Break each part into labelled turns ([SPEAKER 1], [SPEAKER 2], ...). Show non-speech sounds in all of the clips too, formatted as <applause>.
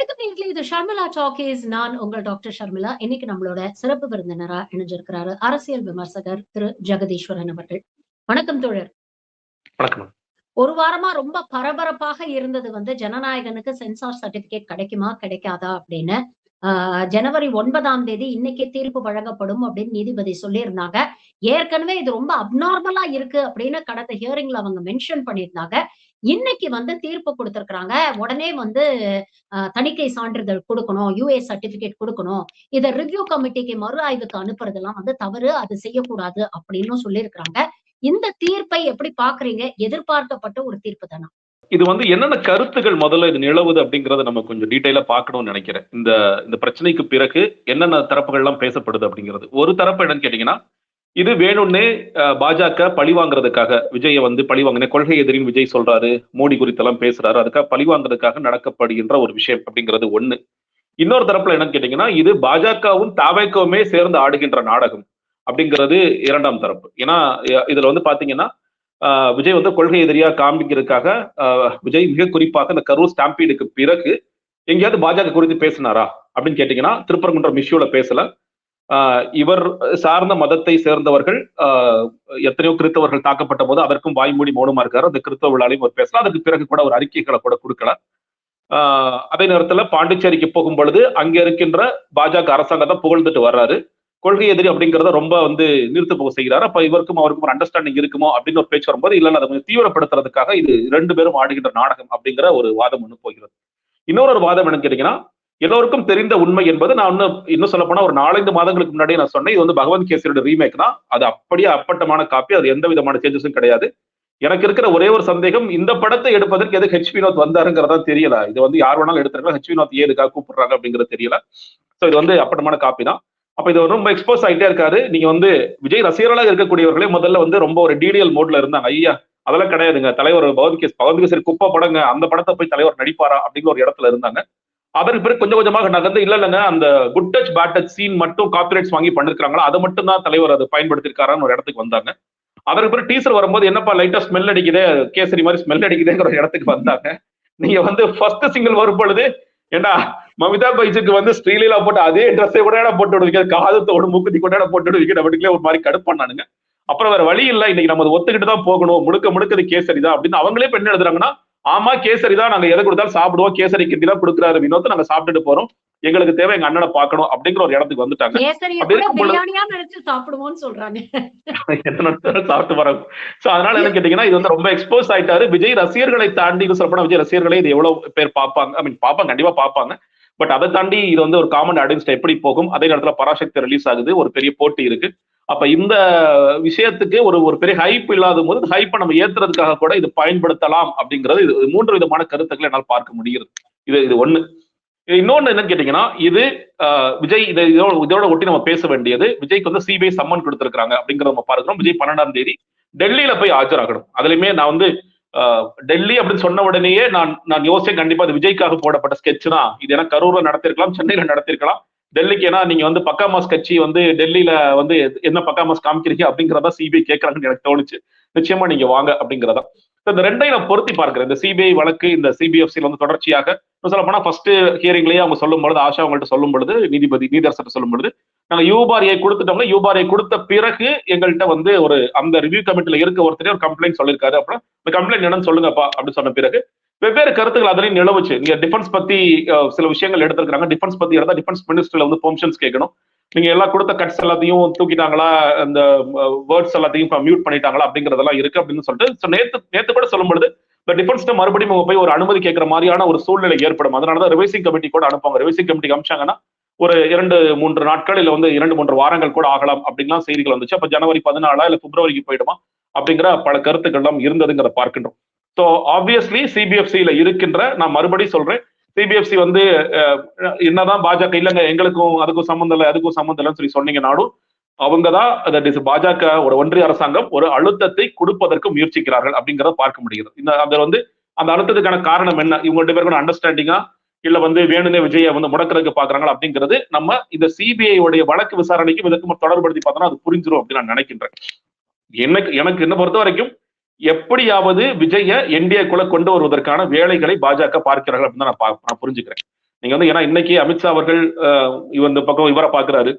[SPEAKER 1] வணக்கம் நேர்களே. இது ஷர்மிளா டாக்கீஸ். நான் உங்கள் டாக்டர் ஷர்மிளா. இன்னைக்கு நம்மளோட சிறப்பு விருந்தினரா இணைஞ்சிருக்கிறாரு அரசியல் விமர்சகர் திரு ஜெகதீஸ்வரன் அவர்கள். வணக்கம் தோழர்.
[SPEAKER 2] வணக்கம்
[SPEAKER 1] ஒரு வாரமா ரொம்ப பரபரப்பாக இருந்தது வந்து ஜனநாயகனுக்கு சென்சார் சர்டிபிகேட் கிடைக்குமா கிடைக்காதா அப்படின்னு ஜனவரி ஒன்பதாம் தேதி இன்னைக்கு தீர்ப்பு வழங்கப்படும் அப்படின்னு நீதிபதி சொல்லியிருந்தாங்க. ஏற்கனவே இது ரொம்ப அப்நார்மலா இருக்கு அப்படின்னு கடந்த ஹியரிங்ல அவங்க மென்ஷன் பண்ணியிருந்தாங்க. இன்னைக்கு வந்து தீர்ப்பு கொடுத்திருக்கிறாங்க. உடனே வந்து ஆஹ் தணிக்கை சான்றிதழ் கொடுக்கணும் யூஏ சர்டிபிகேட் கொடுக்கணும். இதை ரிவ்யூ கமிட்டிக்கு மறு ஆய்வுக்கு அனுப்புறதெல்லாம் வந்து தவறு அது செய்யக்கூடாது அப்படின்னு சொல்லியிருக்கிறாங்க. இந்த தீர்ப்பை எப்படி பாக்குறீங்க எதிர்பார்க்கப்பட்ட ஒரு தீர்ப்பு தானா?
[SPEAKER 2] இது வந்து என்னென்ன கருத்துகள் முதல்ல இது நிலவுது அப்படிங்கறத நம்ம கொஞ்சம் டீட்டெயிலா பார்க்கணும்னு நினைக்கிறேன். இந்த இந்த பிரச்சனைக்கு பிறகு என்னென்ன தரப்புகள் எல்லாம் பேசப்படுது அப்படிங்கிறது. ஒரு தரப்பு என்னன்னு கேட்டீங்கன்னா இது வேணும்னே பாஜக பழி வாங்குறதுக்காக விஜயை வந்து பழி வாங்கின கொள்கை எதிரின் விஜய் சொல்றாரு மோடி குறித்தெல்லாம் பேசுறாரு அதுக்காக பழி வாங்குறதுக்காக நடக்கப்படுகின்ற ஒரு விஷயம் அப்படிங்கிறது ஒண்ணு. இன்னொரு தரப்புல என்னன்னு கேட்டீங்கன்னா இது பாஜகவும் தாவேக்கவுமே சேர்ந்து ஆடுகின்ற நாடகம் அப்படிங்கிறது இரண்டாம் தரப்பு. ஏன்னா இதுல வந்து பாத்தீங்கன்னா விஜய் வந்து கொள்கை எதிரியா காமிக்கிறதுக்காக விஜய் மிக குறிப்பாக இந்த கரூர் ஸ்டாம்பீடுக்கு பிறகு எங்கேயாவது பாஜக குறித்து பேசினாரா அப்படின்னு கேட்டீங்கன்னா திருப்பரங்குன்றம் இஷ்யூல பேசல. இவர் சார்ந்த மதத்தை சேர்ந்தவர்கள் ஆஹ் எத்தனையோ கிறிஸ்தவர்கள் தாக்கப்பட்ட போது அதற்கும் வாய்மூடி மௌனமா இருக்காரு. அந்த கிறிஸ்தவ விழாலையும் ஒரு பேசலாம். அதுக்கு பிறகு கூட ஒரு அறிக்கைகளை கூட கொடுக்கல ஆஹ் அதே நேரத்துல பாண்டிச்சேரிக்கு போகும் பொழுது அங்க இருக்கின்ற பாஜக அரசாங்கத்தை புகழ்ந்துட்டு வர்றாரு. கொள்கை எதிரி அப்படிங்கிறத ரொம்ப வந்து நிறுத்த போக செய்கிறார். அப்ப இவருக்கும் அவருக்கும் ஒரு அண்டர்ஸ்டாண்டிங் இருக்குமோ அப்படின்னு ஒரு பேச்சு வரும்போது இல்லைன்னா அதை கொஞ்சம் தீவிரப்படுத்துறதுக்காக இது ரெண்டு பேரும் ஆடுகின்ற நாடகம் அப்படிங்கிற ஒரு வாதம் ஒன்று போகிறது. இன்னொரு வாதம் என்னன்னு கேட்டீங்கன்னா எல்லோருக்கும் தெரிந்த உண்மை என்பது நான் இன்னும் இன்னும் சொல்ல போனா ஒரு நாலஞ்சு மாதங்களுக்கு முன்னாடியே நான் சொன்னேன் இது வந்து பகவந்த் கேசரியோட ரீமேக் தான். அது அப்படியே அப்பட்டமான காப்பி அது எந்த விதமான சேஞ்சஸும் கிடையாது. எனக்கு இருக்கிற ஒரே ஒரு சந்தேகம் இந்த படத்தை எடுப்பதற்கு எது ஹெச் வினோத் வந்தாருங்கிறதா தெரியல. இது வந்து யார் வேணாலும் எடுத்துருக்கலாம். ஹெச் வினோத் ஏதுக்காக கூப்பிடுறாங்க அப்படிங்கிறது தெரியல. சோ இது வந்து அப்பட்டமான காப்பி தான். அப்ப இது ரொம்ப எக்ஸ்போஸ் ஆகிட்டே இருக்காரு. நீங்க வந்து விஜய் ரசிகர்களாக இருக்கக்கூடியவர்களே முதல்ல வந்து ரொம்ப ஒரு டிடிஎல் மோட்ல இருந்தாங்க. ஐயா அதெல்லாம் கிடையாதுங்க. தலைவர் பகவத் கேஸ் பகவத் கேசரி குப்பை படங்க அந்த படத்தை போய் தலைவர் நடிப்பாரா அப்படிங்கிற ஒரு இடத்துல இருந்தாங்க. அதற்கு பிறகு கொஞ்சம் கொஞ்சமாக நகர்ந்து இல்ல இல்லைங்க அந்த good touch bad touch scene மட்டும் காப்பிரைட்ஸ் வாங்கி பண்ணிருக்காங்களா அதை மட்டும் தான் தலைவர் அதை பயன்படுத்திருக்காரான்னு ஒரு இடத்துக்கு வந்தாங்க. அதற்கு பிறகு டீசர் வரும்போது என்னப்பா லைட்டா ஸ்மெல் அடிக்குதே? கேசரி மாதிரி ஸ்மெல் அடிக்குதேங்கிற ஒரு இடத்துக்கு வந்தாங்க. நீங்க வந்து ஃபர்ஸ்ட் சிங்கிள் வரும் பொழுது ஏண்டா மமிதா பைஜுக்கு வந்து ஸ்ரீலீலா போட்டு அதே ட்ரெஸ்ஸை கூட இடம் போட்டு விடுவீங்க காதத்தோடு மூக்குத்தி கூட இடம் போட்டு விடுவீங்க அப்படிங்களே ஒரு மாதிரி கடுப்பானானுங்க அப்புறம் வேற வழி இல்ல இன்னைக்கு நம்ம ஒத்துக்கிட்டு தான் போகணும் முழுக்க முழுக்க இது கேசரி தான் அப்படின்னு அவங்களே பெண் என்ன எழுதுறாங்கன்னா ஆமா கேசரி தான் நாங்க எதை கொடுத்தாலும் சாப்பிடுவோம். கேசரி கிண்டி தான் கொடுக்குறாரு வினோத். நாங்க சாப்பிட்டுட்டு போறோம். எங்களுக்கு தேவை எங்க அண்ணனை பார்க்கணும் அப்படிங்கிற ஒரு இடத்துக்கு வந்துட்டாங்க. சாப்பிட்டு வரோம். சோ அதனால என்ன கேட்டீங்கன்னா இது வந்து ரொம்ப எக்ஸ்போஸ் ஆயிட்டாரு. விஜய் ரசிகர்களை தாண்டி சொல்ல போனா விஜய் ரசிகர்களே இது எவ்வளவு பேர் பார்ப்பாங்க? ஐ மீன் பார்ப்பாங்க கண்டிப்பா பார்ப்பாங்க. பட் அதை தாண்டி இது வந்து ஒரு காமன் ஆடியன்ஸ் எப்படி போகும்? அதே நேரத்துல பராசக்தி ரிலீஸ் ஆகுது ஒரு பெரிய போட்டி இருக்கு. அப்ப இந்த விஷயத்துக்கு ஒரு ஒரு பெரிய ஹைப் இல்லாத போது ஹைப்பை நம்ம ஏத்துறதுக்காக கூட இது பயன்படுத்தலாம் அப்படிங்கிறது இது மூன்று விதமான கருத்துக்களை என்னால் பார்க்க முடிகிறது. இது இது ஒண்ணு. இது இன்னொன்னு என்னன்னு கேட்டீங்கன்னா இது ஆஹ், விஜய் இதை இதோட இதோட ஒட்டி நம்ம பேச வேண்டியது விஜய்க்கு வந்து சிபிஐ சம்மன் கொடுத்திருக்காங்க அப்படிங்கறத நம்ம பார்க்கிறோம். விஜய் பன்னெண்டாம் தேதி டெல்லியில போய் ஆஜராகணும். அதுலயுமே நான் வந்து டெல்லி அப்படின்னு சொன்ன உடனேயே நான் நான் யோசிச்சேன் கண்டிப்பா அது விஜய்க்காக போடப்பட்ட ஸ்கெட்ச் தான் இது ஏன்னா கரூர்ல நடத்திருக்கலாம் சென்னையில நடத்திருக்கலாம். டெல்லிக்கு ஏன்னா நீங்க வந்து பக்கா மாஸ் கட்சி வந்து டெல்லியில வந்து என்ன பக்கா மாஸ் காமிக்கிறீங்க அப்படிங்கறதா சிபிஐ கேட்கறாங்கன்னு எனக்கு தோணுச்சு. நிச்சயமா நீங்க வாங்க அப்படிங்கிறதா. இந்த ரெண்டையும் நான் பொருத்தி பார்க்கிறேன். இந்த சிபிஐ வழக்கு இந்த சிபிஎஃப்சி வந்து தொடர்ச்சியாக. சொல்ல போனா ஃபர்ஸ்ட் ஹியரிங்லயே அவங்க சொல்லும் பொழுது ஆஷா அவங்கள்ட்ட சொல்லும் பொழுது நீதிபதி நீதரசர்கிட்ட சொல்லும் பொழுது நாங்க யூபாரியை கொடுத்துட்டோம்னா யூபாரியை கொடுத்த பிறகு எங்கள்கிட்ட வந்து ஒரு அந்த ரிவ்யூ கமிட்டில இருக்க ஒருத்தரே ஒரு கம்ப்ளைண்ட் சொல்லியிருக்காரு அப்புறம் இந்த கம்ப்ளைண்ட் என்னன்னு சொல்லுங்கப்பா அப்படின்னு சொன்ன பிறகு வெவ்வேறு கருத்துக்கள் அதிலையும் நிலவுச்சு. நீங்க டிஃபென்ஸ் பத்தி சில விஷயங்கள் எடுத்திருக்காங்க டிஃபென்ஸ் பத்தி எடுத்தால் டிஃபென்ஸ் மினிஸ்டர்ல வந்து பெர்மிஷன்ஸ் கேட்கணும். நீங்க எல்லாம் கொடுத்த கட்ஸ் எல்லாத்தையும் தூக்கிட்டாங்களா அந்த வேர்ட்ஸ் எல்லாத்தையும் மியூட் பண்ணிட்டாங்களா அப்படிங்கறதெல்லாம் இருக்கு அப்படின்னு சொல்லிட்டு நேத்து நேத்து கூட சொல்லும்பொழுது இந்த டிஃபென்ஸ்ட மறுபடியும் அவங்க போய் ஒரு அனுமதி கேட்கிற மாதிரியான ஒரு சூழ்நிலை ஏற்படும். அதனாலதான் ரிவைசிங் கமிட்டி கூட அனுப்புவாங்க. ரிவைசிங் கமிட்டிக்கு அமிச்சாங்கன்னா ஒரு இரண்டு மூன்று நாட்கள் இல்ல வந்து இரண்டு மூன்று வாரங்கள் கூட ஆகலாம் அப்படின்லாம் செய்திகள் வந்துச்சு. அப்ப ஜனவரி பதினாலா இல்ல பிப்ரவரிக்கு போயிடுமா அப்படிங்கிற பல கருத்துக்கள் எல்லாம் இருந்ததுங்கிறத பார்க்கின்றோம். ஸோ ஆப்வியஸ்லி சிபிஎஃப்சியில இருக்கின்ற நான் மறுபடியும் சொல்றேன். சிபிஎஃப்சி வந்து என்னதான் பாஜக இல்லைங்க எங்களுக்கும் அதுக்கும் சம்மந்தம் இல்லை அதுக்கும் சம்மந்தம் இல்லைன்னு சொல்லி சொன்னீங்கனாலும் அவங்க தான் தட் இஸ் பாஜக ஒரு ஒன்றிய அரசாங்கம் ஒரு அழுத்தத்தை கொடுப்பதற்கு முயற்சிக்கிறார்கள் அப்படிங்கிறத பார்க்க முடிகிறது. இந்த அது வந்து அந்த அழுத்தத்துக்கான காரணம் என்ன? இவங்க ரெண்டு பேருக்கும் அண்டர்ஸ்டாண்டிங்கா இல்ல வந்து வேணுனே விஜயை வந்து முடக்கிறதுக்கு பாக்குறாங்களா அப்படிங்கிறது நம்ம இந்த சிபிஐ உடைய வழக்கு விசாரணைக்கும் இதுக்கும் தொடர்படுத்தி பார்த்தோம்னா அது புரிஞ்சிடும் அப்படின்னு நான் நினைக்கின்றேன். எனக்கு எனக்கு என்ன பொறுத்த வரைக்கும் எப்படியாவது விஜய என்டிஏக்குள்ள கொண்டு வருவதற்கான வேலைகளை பாஜக பார்க்கிறார்கள் அப்படின்னு நான் பா- நான் புரிஞ்சுக்கிறேன். நீங்க வந்து ஏன்னா இன்னைக்கு அமித்ஷா அவர்கள் அஹ், இவர் இந்த பக்கம் இவரை பாக்குறாரு.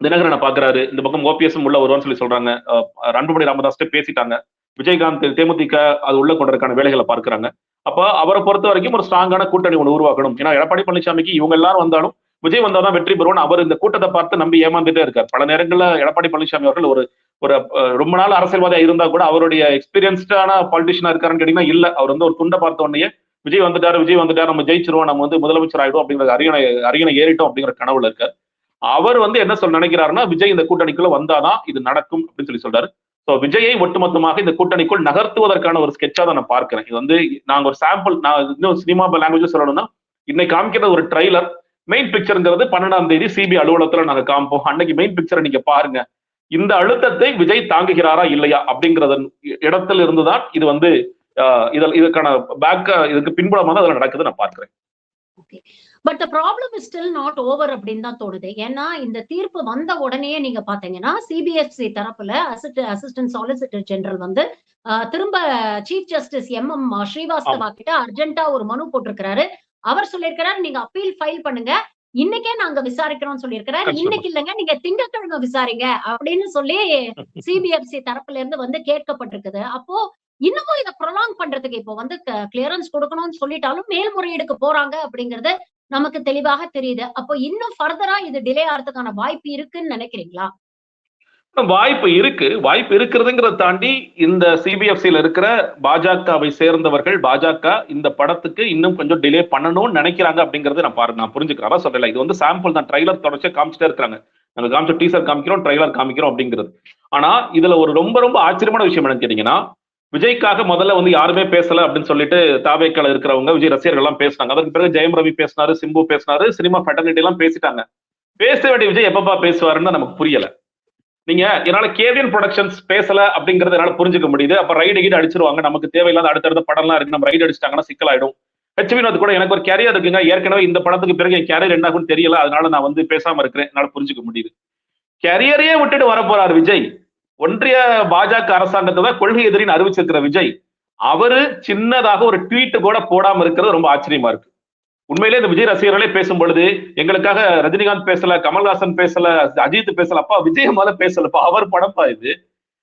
[SPEAKER 2] தினகரனை பாக்குறாரு. இந்த பக்கம் ஓபிஎஸ் உள்ள வருவான்னு சொல்லி சொல்றாங்க. அஹ், அன்புமணி ராமதாஸ் பேசிட்டாங்க. விஜயகாந்த் தேமுதிக அது உள்ள கொண்டதற்கான வேலைகளை பார்க்கிறாங்க. அப்ப அவரை பொறுத்த வரைக்கும் ஒரு ஸ்ட்ராங்கான கூட்டணி ஒன்று உருவாக்கணும். ஏன்னா எடப்பாடி பழனிசாமிக்கு இவங்க எல்லாரும் வந்தாலும் விஜய் வந்தாதான் வெற்றி பெறுவோம் அவர் இந்த கூட்டத்தை பார்த்து நம்பி ஏமாந்துட்டே இருக்கார். பல நேரங்கள்ல எடப்பாடி பழனிசாமி அவர்கள் ஒரு ஒரு ரொம்ப நாள் அரசியல்வாதியா இருந்தா கூட அவருடைய எக்ஸ்பீரியன்ஸ்டான பாலிட்டிஷியனா இருக்காருன்னு கேட்டீங்கன்னா இல்ல. அவர் வந்து ஒரு துண்டை பார்த்த உடனே விஜய் வந்துட்டாரு விஜய் வந்துட்டாரு நம்ம ஜெயிச்சிருவோம் நம்ம வந்து முதலமைச்சர் ஆயிடும் அப்படிங்கிற அரியணை அரியணை ஏறிட்டோம் அப்படிங்கிற கனவுல இருக்கார். அவர் வந்து என்ன சொல்ல நினைக்கிறாருன்னா விஜய் இந்த கூட்டணிக்குள்ள வந்தாதான் இது நடக்கும் அப்படின்னு சொல்லி சொல்றாரு. சோ விஜயை ஒட்டுமொத்தமாக இந்த கூட்டணிக்குள் நகர்த்துவதற்கான ஒரு ஸ்கெட்சா தான் நான் பார்க்கிறேன். இது வந்து நாங்க ஒரு சாம்பிள் நான் இன்னும் சினிமா லாங்குவேஜ் சொல்லணும்னா இன்னைக்கு காமிக்கிற ஒரு ட்ரைலர் மெயின் பிக்சர்ங்கிறது பன்னெண்டாம் தேதி சிபி அலுவலகத்துல நாங்க காமிப்போம். அன்னைக்கு மெயின் பிக்சரை நீங்க பாருங்க. இந்த அழுத்தத்தை விஜய் தாங்குகிறாரா இல்லையா அப்படிங்கறத இடத்துல இருந்துதான் இது வந்து ஆஹ் இதில் இதுக்கான பேக் இதுக்கு பின்புலமாக தான் அதுல நடக்குது நான் பார்க்கிறேன்.
[SPEAKER 1] But the problem is still not over அப்படின்னு தான் தோணுது. ஏன்னா இந்த தீர்ப்பு வந்த உடனே நீங்க பாத்தீங்கன்னா சிபிஎஃப்சி தரப்புல அசிஸ்டன்ட் சாலிசிட்டர் ஜெனரல் வந்து திரும்ப chief justice M M Srivastava கிட்ட அர்ஜென்ட்டா ஒரு மனு போட்டிருக்கிறாரு. அவர் சொல்லியிருக்கிறாரு நீங்க அப்பீல் ஃபைல் பண்ணுங்க. இன்னைக்கே நாங்க விசாரிக்கிறோம்னு சொல்லியிருக்கிறாரு. இன்னைக்கு இல்லைங்க. நீங்க திங்கட்கிழமை விசாரிங்க. அப்படின்னு சொல்லி சிபிஎஃப்சி தரப்புல இருந்து வந்து கேட்கப்பட்டிருக்குது. அப்போ இன்னமும் இதை ப்ரொலாங் பண்றதுக்கு இப்போ வந்து கிளியரன்ஸ் கொடுக்கணும்னு சொல்லிட்டாலும் மேல்முறையீடுக்கு போறாங்க அப்படிங்கறது நமக்கு தெளிவாக தெரியுது. அப்போ இன்னும் ஃபர்தரா இது டிலே ஆகிறதுக்கான வாய்ப்பு இருக்குன்னு நினைக்கிறீங்களா?
[SPEAKER 2] வாய்ப்பு இருக்கு. வாய்ப்பு இருக்கிறதுங்கிறத தாண்டி இந்த சிபிஎஃப்சியில் இருக்கிற பாஜகவை சேர்ந்தவர்கள் பாஜக இந்த படத்துக்கு இன்னும் கொஞ்சம் டிலே பண்ணணும்னு நினைக்கிறாங்க அப்படிங்கறது நான் பாரு நான் புரிஞ்சுக்கிறேன். அதான் சொல்றேன் இது வந்து சாம்பிள் தான். ட்ரைலர் தொடர்ச்சியா காமிச்சிட்டே இருக்காங்க நாங்க காமிச்ச டீசர் காமிக்கிறோம் ட்ரைலர் காமிக்கிறோம் அப்படிங்கிறது. ஆனா இதுல ஒரு ரொம்ப ரொம்ப ஆச்சரியமான விஷயம் என்னன்னு கேட்டீங்கன்னா விஜய்க்காக முதல்ல வந்து யாருமே பேசல அப்படின்னு சொல்லிட்டு தாவேக்கால இருக்கிறவங்க விஜய் ரசிகர்கள் எல்லாம் பேசினாங்க. அதற்கு பிறகு ஜெயம் ரவி பேசினாரு சிம்பு பேசினாரு சினிமா ஃபெட்டர்னிட்டி எல்லாம் பேசிட்டாங்க. பேச வேண்டிய விஜய் எப்பப்பா பேசுவாருன்னு நமக்கு புரியல. நீங்க என்னால கேவியன் ப்ரொடக்ஷன்ஸ் பேசல அப்படிங்கறத என்னால புரிஞ்சுக்க முடியுது. அப்ப ரைடு கீடு அடிச்சிருவாங்க. நமக்கு தேவையில்லாத அடுத்தடுத்த படம்லாம் இருக்கு. நம்ம ரைடு அடிச்சிட்டாங்கன்னா சிக்கலாயிடும். ஹெச் வினோத் கூட எனக்கு ஒரு கேரியர் இருக்குங்க. ஏற்கனவே இந்த படத்துக்கு பிறகு என் கேரியர் என்ன ஆகும்னு தெரியல. அதனால நான் வந்து பேசாம இருக்கிறேன். என்னால புரிஞ்சுக்க முடியுது. கேரியரையே விட்டுட்டு வரப்போறாரு விஜய். ஒன்றிய பாஜக அரசாங்கத்தை தான் கொள்கை எதிரின்னு அறிவிச்சிருக்கிற விஜய் அவரு சின்னதாக ஒரு ட்வீட் கூட போடாம இருக்கிறது ரொம்ப ஆச்சரியமா இருக்கு. உண்மையிலே இந்த விஜய் ரசிகர்களே பேசும் பொழுது எங்களுக்காக ரஜினிகாந்த் பேசல கமல்ஹாசன் பேசல அஜித் பேசல அப்பா விஜய் மேல பேசலப்பா அவர் படப்பா இது.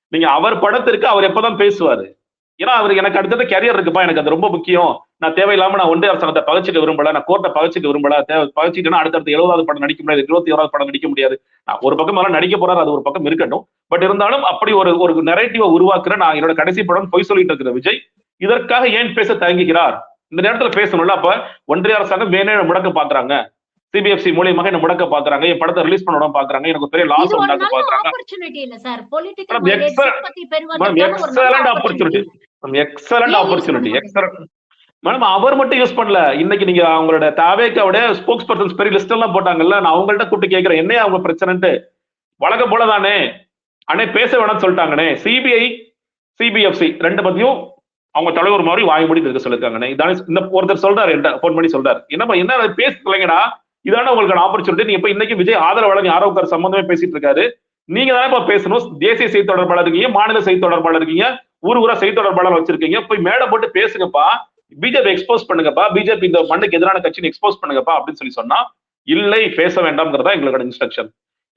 [SPEAKER 2] நீங்க அவர் படத்திற்கு அவர் எப்பதான் பேசுவாரு? ஏன்னா அவருக்கு எனக்கு அடுத்தது கேரியர் இருக்குப்பா. எனக்கு அது ரொம்ப முக்கியம். நான் தேவையில்லாம நான் ஒன்றிய அரசாங்கத்தை பகச்சிக்க விரும்பல. நான் கோர்ட்டை பகச்சிக்க விரும்பல. தேவை பகச்சிட்டேன்னா அடுத்தடுத்து எழுபதாவது படம் நடிக்க முடியாது. இருபத்தி ஓராவது படம் நடிக்க முடியாது. நான் ஒரு பக்கம் எல்லாம் நடிக்க போறாரு அது ஒரு பக்கம் இருக்கட்டும். பட் இருந்தாலும் அப்படி ஒரு ஒரு நெரேட்டிவை உருவாக்குற நான் என்னோட கடைசி படம் பொய் சொல்லிட்டு இருக்கிற விஜய் இதற்காக ஏன் பேச தயங்குகிறார்? இந்த நேரத்துல பேசணும்ல அப்ப ஒன்றிய அரசாங்கம் வேணே முடக்க பாக்குறாங்க. சிபிஎஃப்சி மூலியமாக என்ன முடக்க பாக்குறாங்க. என் படத்தை ரிலீஸ் பண்ணணும் பாக்குறாங்க. எனக்கு பெரிய லாஸ் உண்டாக்க பாக்குறாங்க. எக்ஸலண்ட் ஆப்பர்ச்சுனிட்டி எக்ஸலண்ட் ஆப்பர்ச்சுனிட்டி
[SPEAKER 1] பண்ண
[SPEAKER 2] எக்ஸலண்ட் மேடம் அவர் மட்டும் யூஸ் பண்ணல. இன்னைக்கு நீங்க அவங்களோட தாவேக்காவோட ஸ்போக்ஸ் பர்சன்ஸ் பெரிய லிஸ்ட் எல்லாம் போட்டாங்கல்ல. நான் அவங்கள்ட்ட கூப்பிட்டு கேட்கிறேன் என்ன அவங்க பிரச்சனைன்ட்டு? வழக்கம் போல தானே அண்ணே பேச வேணாம்னு சொல்லிட்டாங்கண்ணே. சிபிஐ சிபிஎஃப்சி ரெண்டு பத்தியும் அவங்க தலைவர் மாதிரி வாய் மூடி இருக்க சொல்லிருக்காங்கண்ணே. இதானே இந்த ஒருத்தர் சொல்றாரு என்கிட்ட ஃபோன் பண்ணி சொல்றாரு. என்னப்பா என்ன பேசலைங்கடா இதான உங்களுக்கான ஆப்பர்ச்சுனிட்டி நீங்க இப்ப இன்னைக்கு விஜய் ஆதரவு வழங்கி ஆரோக்கிய சம்பந்தமே பேசிட்டு இருக்காரு. நீங்க தானே இப்ப பேசணும். தேசிய செய்தி தொடர்பாளர் இருக்கீங்க மாநில செய்தி தொடர்பாளர் இருக்கீங்க ஊர் ஊரா செய்தி தொடர்பாளர் வச்சிருக்கீங்க. போய் மேடை போட்டு பேசுங்கப்பா. பிஜேபி எக்ஸ்போஸ் பண்ணுங்கப்பா. பிஜேபி இந்த மண்ணுக்கு எதிரான கட்சின்னு எக்ஸ்போஸ் பண்ணுங்கப்பா அப்படின்னு சொல்லி சொன்னா இல்லை பேச வேண்டாம்ங்கிறதா எங்களுக்கான இன்ஸ்ட்ரக்ஷன்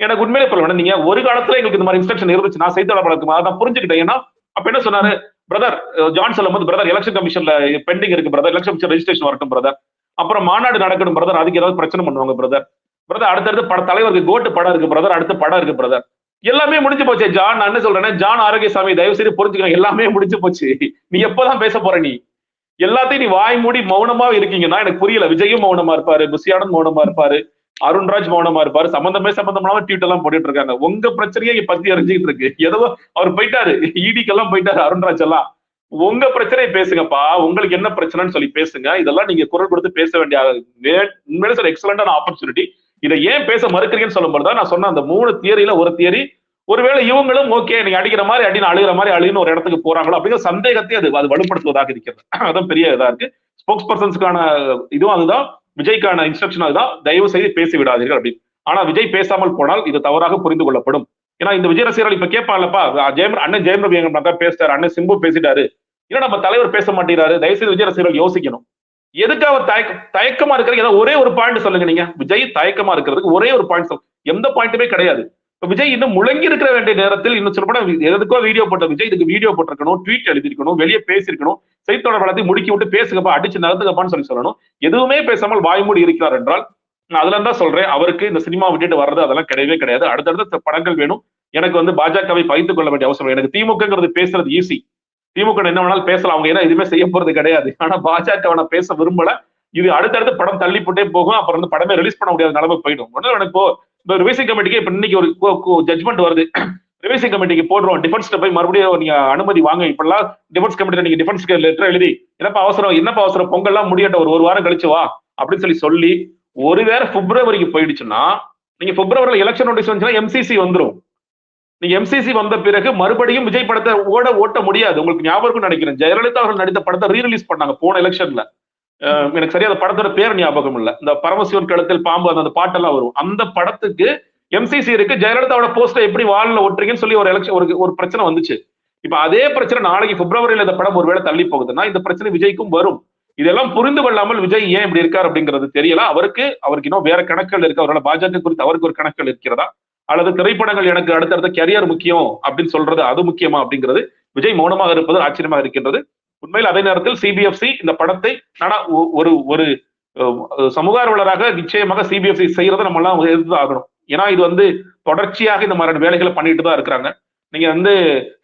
[SPEAKER 2] எனக்கு உண்மையிலே சொல்ல நீங்க ஒரு காலத்துல எங்களுக்கு இந்த மாதிரி இன்ஸ்ட்ரக்ஷன் இருந்துச்சு. நான் செய்தி தொடர்பாளருக்கு அதான் புரிஞ்சுக்கிட்டேன். ஏன்னா அப்ப என்ன சொன்னாரு? பிரதர் ஜான் சொல்லும் போது பிரதர் எலெக்ஷன் கமிஷன்ல பெண்டிங் இருக்கு பிரதர் எலெக்ஷன் கமிஷன் ரெஜிஸ்ட்ரேஷன் வரட்டும் பிரதர் அப்புறம் மாநாடு நடக்கணும் பிரதர் அதுக்கு ஏதாவது பிரச்சனை பண்ணுவாங்க பிரதர் பிரதர் அடுத்தடுத்து பட தலைவருக்கு கோட்டு படம் இருக்கு பிரதர் அடுத்து படம் இருக்கு பிரதர் எல்லாமே முடிஞ்சு போச்சு. ஜான் நான் என்ன சொல்றேன் ஜான் ஆரோக்கியசாமி தயவு செய்து புரிஞ்சுக்கணும் எல்லாமே முடிஞ்சு போச்சு. நீ எப்பதான் பேச போற நீ? எல்லாத்தையும் நீ வாய் மூடி மௌனமா இருக்கீங்கன்னா எனக்கு புரியல. விஜயும் மௌனமா இருப்பாரு குசியானந்த் மௌனமா இருப்பாரு அருண்ராஜ் மௌனமா இருப்பாரு. சம்பந்தமே சம்பந்தமான ட்வீட் எல்லாம் போட்டுட்டு இருக்காங்க. உங்க பிரச்சனையே பத்தி அறிஞ்சுக்கிட்டு இருக்கு. ஏதோ அவர் போயிட்டாரு. இடிக்கெல்லாம் போயிட்டாரு அருண்ராஜ் எல்லாம். உங்க பிரச்சனையை பேசுங்கப்பா. உங்களுக்கு என்ன பிரச்சனைன்னு சொல்லி பேசுங்க. இதெல்லாம் நீங்க குரல் கொடுத்து பேச வேண்டிய உண்மையிலே சொல்ல எக்ஸலண்டான ஆப்பர்ச்சுனிட்டி இதை ஏன் பேச மறுக்கிறீங்கன்னு சொல்லும்போது தான் நான் சொன்ன அந்த மூணு தியரியில ஒரு தியரி ஒருவேளை இவங்களும் ஓகே நீங்க அடிக்கிற மாதிரி அடி நான் அழுகிற மாதிரி அழுகின்னு ஒரு இடத்துக்கு போறாங்களோ அப்படிங்கிற சந்தேகத்தை அது அது வலுப்படுத்துவதாக இருக்கிறது. <clears throat> அதான் பெரிய இதா இருக்கு. ஸ்போக்ஸ் பர்சன்ஸ்க்கான இதுவும் அதுதான். விஜய்க்கான இன்ஸ்ட்ரக்ஷன் அதுதான். தயவு செய்து பேசி விடாதீர்கள் அப்படின்னு. ஆனா விஜய் பேசாமல் போனால் இது தவறாக புரிந்து கொள்ளப்படும். ஏன்னா இந்த விஜய் ரசிகர்கள் இப்ப கேட்பாங்கல்லப்பா ஜெயம் அண்ணன் ஜெயம் ரவி எங்க தான் பேசிட்டாரு அண்ணன் சிம்பு பேசிட்டாரு. ஏன்னா நம்ம தலைவர் பேச மாட்டேங்கிறாரு தயவுசெய்து விஜய் ரசிகர்கள் யோசிக்கணும். எதுக்கு அவர் தயக்க தயக்கமா இருக்கிறது ஏதாவது ஒரே ஒரு பாயிண்ட் சொல்லுங்க நீங்க. விஜய் தயக்கமா இருக்கிறதுக்கு ஒரே ஒரு பாயிண்ட் சொல்லுங்க எந்த பாயிண்ட்டுமே கிடையாது. விஜய் இன்னும் முழங்கி இருக்கிற வேண்டிய நேரத்தில் இன்னும் சொல்லப்பட எதுக்கோ வீடியோ போட்ட விஜய் இதுக்கு வீடியோ போட்டிருக்கணும் ட்வீட் எழுதிருக்கணும் வெளியே பேசியிருக்கணும் செய்தி தொடர்பாளத்தை முடுக்கி விட்டு பேசுங்கப்பா அடிச்சு நடந்துக்கப்பான்னு சொல்லி சொல்லணும். எதுவுமே பேசாமல் வாய்மூடி இருக்கிறார் என்றால் நான் அதுல தான் சொல்றேன் அவருக்கு இந்த சினிமா விட்டுட்டு வர்றது அதெல்லாம் கிடையவே கிடையாது. அடுத்தடுத்த படங்கள் வேணும். எனக்கு வந்து பாஜகவை பகிர்ந்து கொள்ள வேண்டிய அவசியம் எனக்கு திமுகங்கிறது பேசுறது ஈஸி திமுக என்ன வேணாலும் பேசலாம். அவங்க ஏன்னா எதுவுமே செய்ய போறது கிடையாது. ஆனா பாஜக நான் பேச விரும்பல. இது அடுத்தடுத்து படம் தள்ளி போட்டே போகும். அப்புறம் வந்து படமே ரிலீஸ் பண்ண முடியாத நிலைமை போயிடும். உடனே எனக்கு இந்த ரிவைசிங் கமிட்டிக்கு இப்ப இன்னைக்கு ஒரு ஜட்மெண்ட் வருது. <clears throat> ரிவைசிங் கமிட்டிக்கு போடுறோம். டிஃபென்ஸ்ல போய் மறுபடியும் நீங்க அனுமதி வாங்க. இப்பெல்லாம் டிஃபென்ஸ் கமிட்டி நீங்க டிஃபென்ஸ்க்கு லெட்டர் எழுதி என்னப்பா அவசரம்? என்னப்பா அவசரம்? பொங்கல்லாம் முடியட்ட? ஒரு ஒரு வாரம் கழிச்சு வா. அப்படின்னு சொல்லி சொல்லி ஒருவேளை பிப்ரவரிக்கு போயிடுச்சுன்னா நீங்க பிப்ரவரியில் எலெக்ஷன் நோட்டீஸ் வந்துச்சுன்னா எம்சிசி வந்துரும். நீங்க எம்சிசி வந்த பிறகு மறுபடியும் விஜய் படத்தை ஓட ஓட்ட முடியாது. உங்களுக்கு ஞாபகம் நினைக்கிறேன். ஜெயலலிதா அவர்கள் நடித்த படத்தை ரீரிலீஸ் பண்ணாங்க போன எலெக்ஷன்ல எனக்கு சரியா அந்த படத்தோட பேர் ஞாபகம் இல்ல. இந்த பரமசிவன் கழுத்தில் பாம்பு அந்த அந்த பாட்டெல்லாம் வரும். அந்த படத்துக்கு எம்சிசி இருக்கு. ஜெயலலிதாவோட போஸ்டர் எப்படி வால்ல ஒட்டுறீங்கன்னு சொல்லி ஒரு எலெக்ஷன் ஒரு ஒரு பிரச்சனை வந்துச்சு. இப்ப அதே பிரச்சனை நாளைக்கு பிப்ரவரியில இந்த படம் ஒருவேளை தள்ளி போகுதுன்னா இந்த பிரச்சனை விஜய்க்கும் வரும். இதெல்லாம் புரிந்து கொள்ளாமல் விஜய் ஏன் இப்படி இருக்கார் அப்படிங்கிறது தெரியல. அவருக்கு அவருக்கு இன்னும் வேற கணக்குகள் இருக்கு. அவரோட பாஜக குறித்து அவருக்கு ஒரு கணக்குகள் இருக்கிறதா? அல்லது திரைப்படங்கள் எனக்கு அடுத்தடுத்த கெரியர் முக்கியம் அப்படின்னு சொல்றது அது முக்கியமா அப்படிங்கிறது விஜய் மௌனமாக இருப்பது ஆச்சரியமாக இருக்கின்றது. உண்மையில் அதே நேரத்தில் சிபிஎஃப்சி இந்த படத்தை ஆனா ஒரு ஒரு சமூக ஆர்வலராக நிச்சயமாக சிபிஎஃப்சி செய்யறதை நம்ம எல்லாம் எதிர்த்து ஆகணும். ஏன்னா இது வந்து தொடர்ச்சியாக இந்த மாதிரியான வேலைகளை பண்ணிட்டு தான் இருக்கிறாங்க. நீங்க வந்து